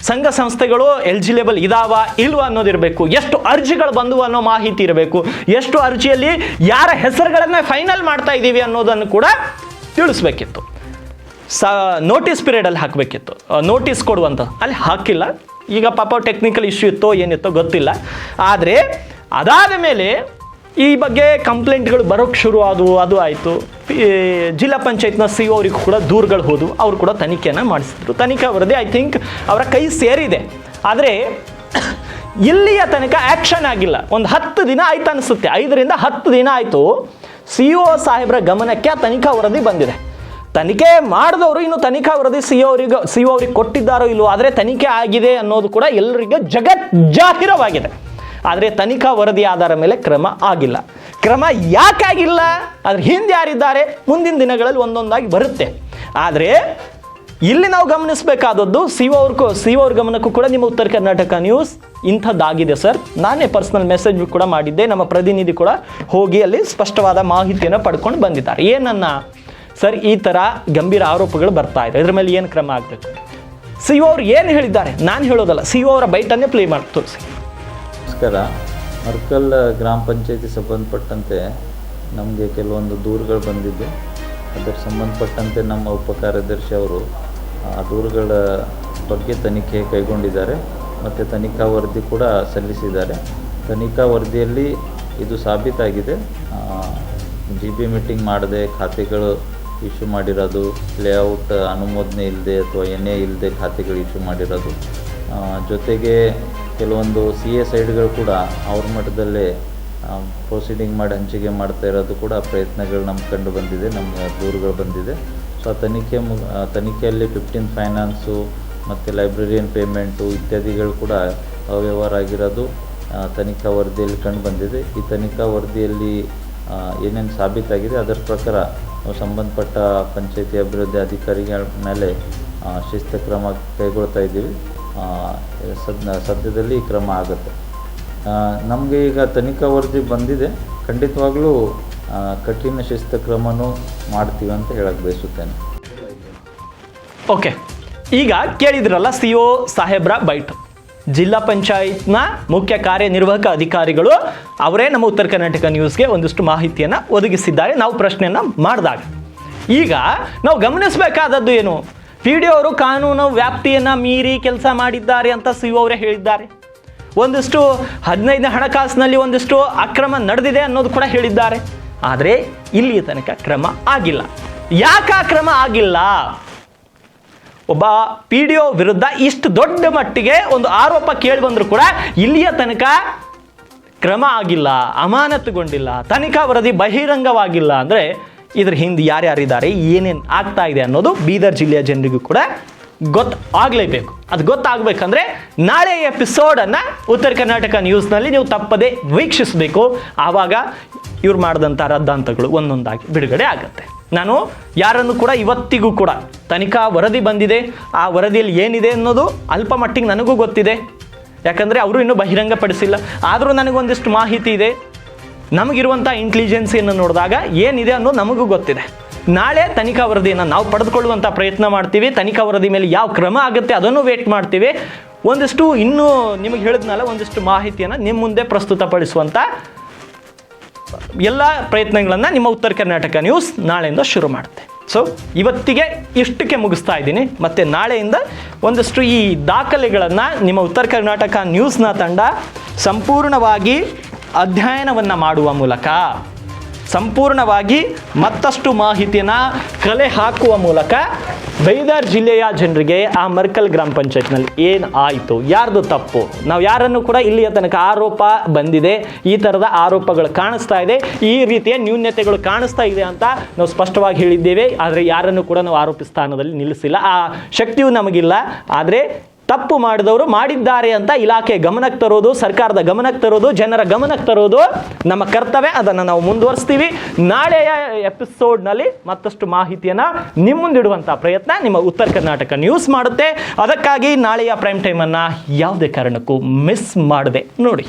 ಸಂಘ ಸಂಸ್ಥೆಗಳು ಎಲಿಜಿಲೇಬಲ್ ಇದಾವ, ಇಲ್ವಾ ಅನ್ನೋದಿರಬೇಕು. ಎಷ್ಟು ಅರ್ಜಿಗಳು ಬಂದವು ಅನ್ನೋ ಮಾಹಿತಿ ಇರಬೇಕು. ಎಷ್ಟು ಅರ್ಜಿಯಲ್ಲಿ ಯಾರ ಹೆಸರುಗಳನ್ನು ಫೈನಲ್ ಮಾಡ್ತಾ ಇದ್ದೀವಿ ಅನ್ನೋದನ್ನು ಕೂಡ ತಿಳಿಸ್ಬೇಕಿತ್ತು. ಸ ನೋಟಿಸ್ ಪೀರಿಯಡಲ್ಲಿ ಹಾಕಬೇಕಿತ್ತು. ನೋಟಿಸ್ ಕೊಡುವಂಥ ಅಲ್ಲಿ ಹಾಕಿಲ್ಲ. ಈಗ ಪಾಪ ಟೆಕ್ನಿಕಲ್ ಇಶ್ಯೂ ಇತ್ತೋ ಏನಿತ್ತೋ ಗೊತ್ತಿಲ್ಲ. ಆದರೆ ಅದಾದ ಮೇಲೆ ಈ ಬಗ್ಗೆ ಕಂಪ್ಲೇಂಟ್ಗಳು ಬರೋಕ್ಕೆ ಶುರು ಆದವು, ಅದು ಆಯಿತು. ಜಿಲ್ಲಾ ಪಂಚಾಯತ್ನ ಸಿ ಒ ಅವ್ರಿಗೆ ಕೂಡ ದೂರುಗಳು ಹೋದವು. ಅವರು ಕೂಡ ತನಿಖೆಯನ್ನು ಮಾಡಿಸಿದ್ರು. ತನಿಖೆ ವರದಿ ಐ ಥಿಂಕ್ ಅವರ ಕೈ ಸೇರಿದೆ. ಆದರೆ ಇಲ್ಲಿಯ ತನಕ ಆ್ಯಕ್ಷನ್ ಆಗಿಲ್ಲ. ಒಂದು ಹತ್ತು ದಿನ ಆಯ್ತು ಅನಿಸುತ್ತೆ ಐದರಿಂದ ಹತ್ತು ದಿನ ಆಯಿತು. ಸಿ ಒ ಸಾಹೇಬ್ರ ಗಮನಕ್ಕೆ ಆ ತನಿಖಾ ವರದಿ ಬಂದಿದೆ. ತನಿಖೆ ಮಾಡಿದವರು ಇನ್ನು ತನಿಖಾ ವರದಿ ಸಿ ಅವರಿಗೆ ಸಿ ಅವರಿಗೆ ಕೊಟ್ಟಿದ್ದಾರೋ ಇಲ್ವೋ ಆದರೆ ತನಿಖೆ ಆಗಿದೆ ಅನ್ನೋದು ಕೂಡ ಎಲ್ಲರಿಗೂ ಜಗತ್ ಜಾಹಿರವಾಗಿದೆ. ಆದರೆ ತನಿಖಾ ವರದಿ ಆಧಾರ ಮೇಲೆ ಕ್ರಮ ಆಗಿಲ್ಲ. ಕ್ರಮ ಯಾಕಾಗಿಲ್ಲ ಅದ್ರ ಹಿಂದೆ ಯಾರಿದ್ದಾರೆ? ಮುಂದಿನ ದಿನಗಳಲ್ಲಿ ಒಂದೊಂದಾಗಿ ಬರುತ್ತೆ. ಆದರೆ ಇಲ್ಲಿ ನಾವು ಗಮನಿಸಬೇಕಾದದ್ದು ಸಿ ಅವ್ರ ಸಿ ಅವ್ರ ಗಮನಕ್ಕೂ ಕೂಡ ನಿಮ್ಮ ಉತ್ತರ ಕರ್ನಾಟಕ ನ್ಯೂಸ್ ಇಂಥದ್ದಾಗಿದೆ ಸರ್. ನಾನೇ ಪರ್ಸನಲ್ ಮೆಸೇಜ್ ಕೂಡ ಮಾಡಿದ್ದೆ. ನಮ್ಮ ಪ್ರತಿನಿಧಿ ಕೂಡ ಹೋಗಿ ಅಲ್ಲಿ ಸ್ಪಷ್ಟವಾದ ಮಾಹಿತಿಯನ್ನು ಪಡ್ಕೊಂಡು ಬಂದಿದ್ದಾರೆ. ಏನನ್ನ? ಸರ್, ಈ ಥರ ಗಂಭೀರ ಆರೋಪಗಳು ಬರ್ತಾ ಇದೆ. ಇದ್ರ ಮೇಲೆ ಏನು ಕ್ರಮ ಆಗಬೇಕು? ಸಿ ಅವ್ರು ಏನು ಹೇಳಿದ್ದಾರೆ? ನಾನು ಹೇಳೋದಲ್ಲ ಸಿ ಅವರ ಬೈಟನ್ನೇ ಪ್ಲೇ ಮಾಡಿ, ತೋರಿಸಿ. ನಮಸ್ಕಾರ. ಮರ್ಕಲ್ ಗ್ರಾಮ ಪಂಚಾಯತಿ ಸಂಬಂಧಪಟ್ಟಂತೆ ನಮಗೆ ಕೆಲವೊಂದು ದೂರುಗಳು ಬಂದಿದ್ದು. ಅದಕ್ಕೆ ಸಂಬಂಧಪಟ್ಟಂತೆ ನಮ್ಮ ಉಪ ಕಾರ್ಯದರ್ಶಿ ಅವರು, ಆ ದೂರುಗಳ ಬಗ್ಗೆ ತನಿಖೆ ಕೈಗೊಂಡಿದ್ದಾರೆ. ಮತ್ತು ತನಿಖಾ ವರದಿ ಕೂಡ ಸಲ್ಲಿಸಿದ್ದಾರೆ. ತನಿಖಾ ವರದಿಯಲ್ಲಿ ಇದು ಸಾಬೀತಾಗಿದೆ. ಜಿ ಬಿ ಮೀಟಿಂಗ್ ಮಾಡದೆ ಖಾತೆಗಳು ಇಶ್ಯೂ ಮಾಡಿರೋದು ಲೇಔಟ್ ಅನುಮೋದನೆ ಇಲ್ಲದೆ ಅಥವಾ ಎನ್ ಎ ಇಲ್ಲದೆ ಖಾತೆಗಳು ಇಶ್ಯೂ ಮಾಡಿರೋದು. ಜೊತೆಗೆ ಕೆಲವೊಂದು ಸಿ ಎ ಸೈಡ್ಗಳು ಕೂಡ ಅವ್ರ ಮಟ್ಟದಲ್ಲೇ ಪ್ರೊಸೀಡಿಂಗ್ ಮಾಡಿ ಹಂಚಿಕೆ ಮಾಡ್ತಾ ಇರೋದು ಕೂಡ ಪ್ರಯತ್ನಗಳು ನಮ್ಗೆ ಕಂಡು ಬಂದಿದೆ ನಮ್ಮ ದೂರುಗಳು ಬಂದಿದೆ. ಸೊ ಆ ತನಿಖೆ ಮು ತನಿಖೆಯಲ್ಲಿ ಫಿಫ್ಟೀನ್ ಫೈನಾನ್ಸು ಮತ್ತು ಲೈಬ್ರರಿಯನ್ ಪೇಮೆಂಟು ಇತ್ಯಾದಿಗಳು ಕೂಡ ಅವ್ಯವಹಾರ ಆಗಿರೋದು ತನಿಖಾ ವರದಿಯಲ್ಲಿ ಕಂಡು ಬಂದಿದೆ. ಈ ತನಿಖಾ ವರದಿಯಲ್ಲಿ ಏನೇನು ಸಾಬೀತಾಗಿದೆ, ಅದರ ಪ್ರಕಾರ ಸಂಬಂಧಪಟ್ಟ ಪಂಚಾಯತಿ ಅಭಿವೃದ್ಧಿ ಅಧಿಕಾರಿಗಳ ಮೇಲೆ ಶಿಸ್ತು ಕ್ರಮ ಕೈಗೊಳ್ತಾ ಇದ್ದೀವಿ. ಸದ್, ಸದ್ಯದಲ್ಲಿ ಕ್ರಮ ಆಗುತ್ತೆ. ನಮಗೆ ಈಗ ತನಿಖಾ ವರದಿ ಬಂದಿದೆ. ಖಂಡಿತವಾಗಲೂ ಕಠಿಣ ಶಿಸ್ತು ಕ್ರಮನೂ ಮಾಡ್ತೀವಿ ಅಂತ ಹೇಳಕ್ಕೆ ಬಯಸುತ್ತೇನೆ. ಓಕೆ. ಈಗ ಕೇಳಿದ್ರಲ್ಲ ಸಿ ಒ ಸಾಹೇಬ್ರ ಬೈಟ್. ಜಿಲ್ಲಾ ಪಂಚಾಯತ್ನ ಮುಖ್ಯ ಕಾರ್ಯನಿರ್ವಾಹಕ ಅಧಿಕಾರಿಗಳು ಅವರೇ ನಮ್ಮ ಉತ್ತರ ಕರ್ನಾಟಕ ನ್ಯೂಸ್ಗೆ ಒಂದಿಷ್ಟು ಮಾಹಿತಿಯನ್ನು ಒದಗಿಸಿದ್ದಾರೆ. ನಾವು ಪ್ರಶ್ನೆಯನ್ನು ಮಾಡಿದಾಗ. ಈಗ ನಾವು ಗಮನಿಸಬೇಕಾದದ್ದು ಏನು? ಪಿ ಡಿ ಅವರು ಕಾನೂನು ವ್ಯಾಪ್ತಿಯನ್ನು ಮೀರಿ ಕೆಲಸ ಮಾಡಿದ್ದಾರೆ ಅಂತ ಸಿ ಅವರೇ ಹೇಳಿದ್ದಾರೆ. ಒಂದಿಷ್ಟು ಹದಿನೈದನೇ ಹಣಕಾಸಿನಲ್ಲಿ ಒಂದಿಷ್ಟು ಅಕ್ರಮ ನಡೆದಿದೆ ಅನ್ನೋದು ಕೂಡ ಹೇಳಿದ್ದಾರೆ. ಆದರೆ ಇಲ್ಲಿಯ ತನಕ ಕ್ರಮ ಆಗಿಲ್ಲ. ಯಾಕೆ ಕ್ರಮ ಆಗಿಲ್ಲ? ಒಬ್ಬ ಪಿ ಡಿ ಒ ವಿರುದ್ಧ ಇಷ್ಟು ದೊಡ್ಡ ಮಟ್ಟಿಗೆ ಒಂದು ಆರೋಪ ಕೇಳಿ ಬಂದರೂ ಕೂಡ ಇಲ್ಲಿಯ ತನಕ ಕ್ರಮ ಆಗಿಲ್ಲ, ಅಮಾನತುಗೊಂಡಿಲ್ಲ, ತನಿಖಾ ವರದಿ ಬಹಿರಂಗವಾಗಿಲ್ಲ ಅಂದರೆ ಇದ್ರ ಹಿಂದೆ ಯಾರ್ಯಾರಿದ್ದಾರೆ, ಏನೇನು ಆಗ್ತಾ ಇದೆ ಅನ್ನೋದು ಬೀದರ್ ಜಿಲ್ಲೆಯ ಜನರಿಗೂ ಕೂಡ ಗೊತ್ತಾಗಲೇಬೇಕು ಅದು ಗೊತ್ತಾಗಬೇಕಂದ್ರೆ ನಾಳೆ ಎಪಿಸೋಡನ್ನು ಉತ್ತರ ಕರ್ನಾಟಕ ನ್ಯೂಸ್ನಲ್ಲಿ ನೀವು ತಪ್ಪದೇ ವೀಕ್ಷಿಸಬೇಕು. ಆವಾಗ ಇವ್ರು ಮಾಡಿದಂಥ ರದ್ದಾಂತಗಳು ಒಂದೊಂದಾಗಿ ಬಿಡುಗಡೆ ಆಗುತ್ತೆ. ನಾನು ಯಾರನ್ನು ಕೂಡ ಇವತ್ತಿಗೂ ಕೂಡ ತನಿಖಾ ವರದಿ ಬಂದಿದೆ. ಆ ವರದಿಯಲ್ಲಿ ಏನಿದೆ ಅನ್ನೋದು ಅಲ್ಪ ಮಟ್ಟಿಗೆ ನನಗೂ ಗೊತ್ತಿದೆ. ಯಾಕಂದರೆ ಅವರು ಇನ್ನೂ ಬಹಿರಂಗಪಡಿಸಿಲ್ಲ. ಆದರೂ ನನಗೊಂದಿಷ್ಟು ಮಾಹಿತಿ ಇದೆ. ನಮಗಿರುವಂಥ ಇಂಟೆಲಿಜೆನ್ಸಿಯನ್ನು ನೋಡಿದಾಗ ಏನಿದೆ ಅನ್ನೋದು ನಮಗೂ ಗೊತ್ತಿದೆ. ನಾಳೆ ತನಿಖಾ ವರದಿಯನ್ನು ನಾವು ಪಡೆದುಕೊಳ್ಳುವಂಥ ಪ್ರಯತ್ನ ಮಾಡ್ತೀವಿ. ತನಿಖಾ ವರದಿ ಮೇಲೆ ಯಾವ ಕ್ರಮ ಆಗುತ್ತೆ ಅದನ್ನು ವೇಟ್ ಮಾಡ್ತೀವಿ. ಒಂದಿಷ್ಟು ಇನ್ನೂ ನಿಮಗೆ ಹೇಳಿದ್ನಲ್ಲ, ಒಂದಿಷ್ಟು ಮಾಹಿತಿಯನ್ನು ನಿಮ್ಮ ಮುಂದೆ ಪ್ರಸ್ತುತಪಡಿಸುವಂಥ ಎಲ್ಲ ಪ್ರಯತ್ನಗಳನ್ನು ನಿಮ್ಮ ಉತ್ತರ ಕರ್ನಾಟಕ ನ್ಯೂಸ್ ನಾಳೆಯಿಂದ ಶುರು ಮಾಡುತ್ತೆ. ಸೊ ಇವತ್ತಿಗೆ ಇಷ್ಟಕ್ಕೆ ಮುಗಿಸ್ತಾ ಇದ್ದೀನಿ. ಮತ್ತು ನಾಳೆಯಿಂದ ಒಂದಷ್ಟು ಈ ದಾಖಲೆಗಳನ್ನು ನಿಮ್ಮ ಉತ್ತರ ಕರ್ನಾಟಕ ನ್ಯೂಸ್ನ ತಂಡ ಸಂಪೂರ್ಣವಾಗಿ ಅಧ್ಯಯನವನ್ನು ಮಾಡುವ ಮೂಲಕ ಸಂಪೂರ್ಣವಾಗಿ ಮತ್ತಷ್ಟು ಮಾಹಿತಿನ ಕಲೆ ಹಾಕುವ ಮೂಲಕ ಬೈದಾರ್ ಜಿಲ್ಲೆಯ ಜನರಿಗೆ ಆ ಮರ್ಕಲ್ ಗ್ರಾಮ ಪಂಚಾಯತ್ನಲ್ಲಿ ಏನು ಆಯಿತು? ಯಾರ್ದು ತಪ್ಪು? ನಾವು ಯಾರನ್ನು ಕೂಡ ಇಲ್ಲಿಯ ತನಕ ಆರೋಪ ಬಂದಿದೆ. ಈ ಥರದ ಆರೋಪಗಳು ಕಾಣಿಸ್ತಾ ಇದೆ. ಈ ರೀತಿಯ ನ್ಯೂನ್ಯತೆಗಳು ಕಾಣಿಸ್ತಾ ಇದೆ ಅಂತ ನಾವು ಸ್ಪಷ್ಟವಾಗಿ ಹೇಳಿದ್ದೇವೆ. ಆದರೆ ಯಾರನ್ನು ಕೂಡ ನಾವು ಆರೋಪಿ ಸ್ಥಾನದಲ್ಲಿ ನಿಲ್ಲಿಸಿಲ್ಲ. ಆ ಶಕ್ತಿಯು ನಮಗಿಲ್ಲ. ಆದರೆ ತಪ್ಪು ಮಾಡಿದವರು ಮಾಡಿದ್ದಾರೆ ಅಂತ ಇಲಾಖೆ ಗಮನಕ್ಕೆ ತರೋದು, ಸರ್ಕಾರದ ಗಮನಕ್ಕೆ ತರೋದು, ಜನರ ಗಮನಕ್ಕೆ ತರೋದು ನಮ್ಮ ಕರ್ತವ್ಯ. ಅದನ್ನು ನಾವು ಮುಂದುವರಿಸ್ತೀವಿ. ನಾಳೆಯ ಎಪಿಸೋಡ್ನಲ್ಲಿ ಮತ್ತಷ್ಟು ಮಾಹಿತಿಯನ್ನು ನಿಮ್ಮ ಮುಂದಿಡುವಂಥ ಪ್ರಯತ್ನ ನಿಮ್ಮ ಉತ್ತರ ಕರ್ನಾಟಕ ನ್ಯೂಸ್ ಮಾಡುತ್ತೆ. ಅದಕ್ಕಾಗಿ ನಾಳೆಯ ಪ್ರೈಮ್ ಟೈಮನ್ನು ಯಾವುದೇ ಕಾರಣಕ್ಕೂ ಮಿಸ್ ಮಾಡದೆ ನೋಡಿ.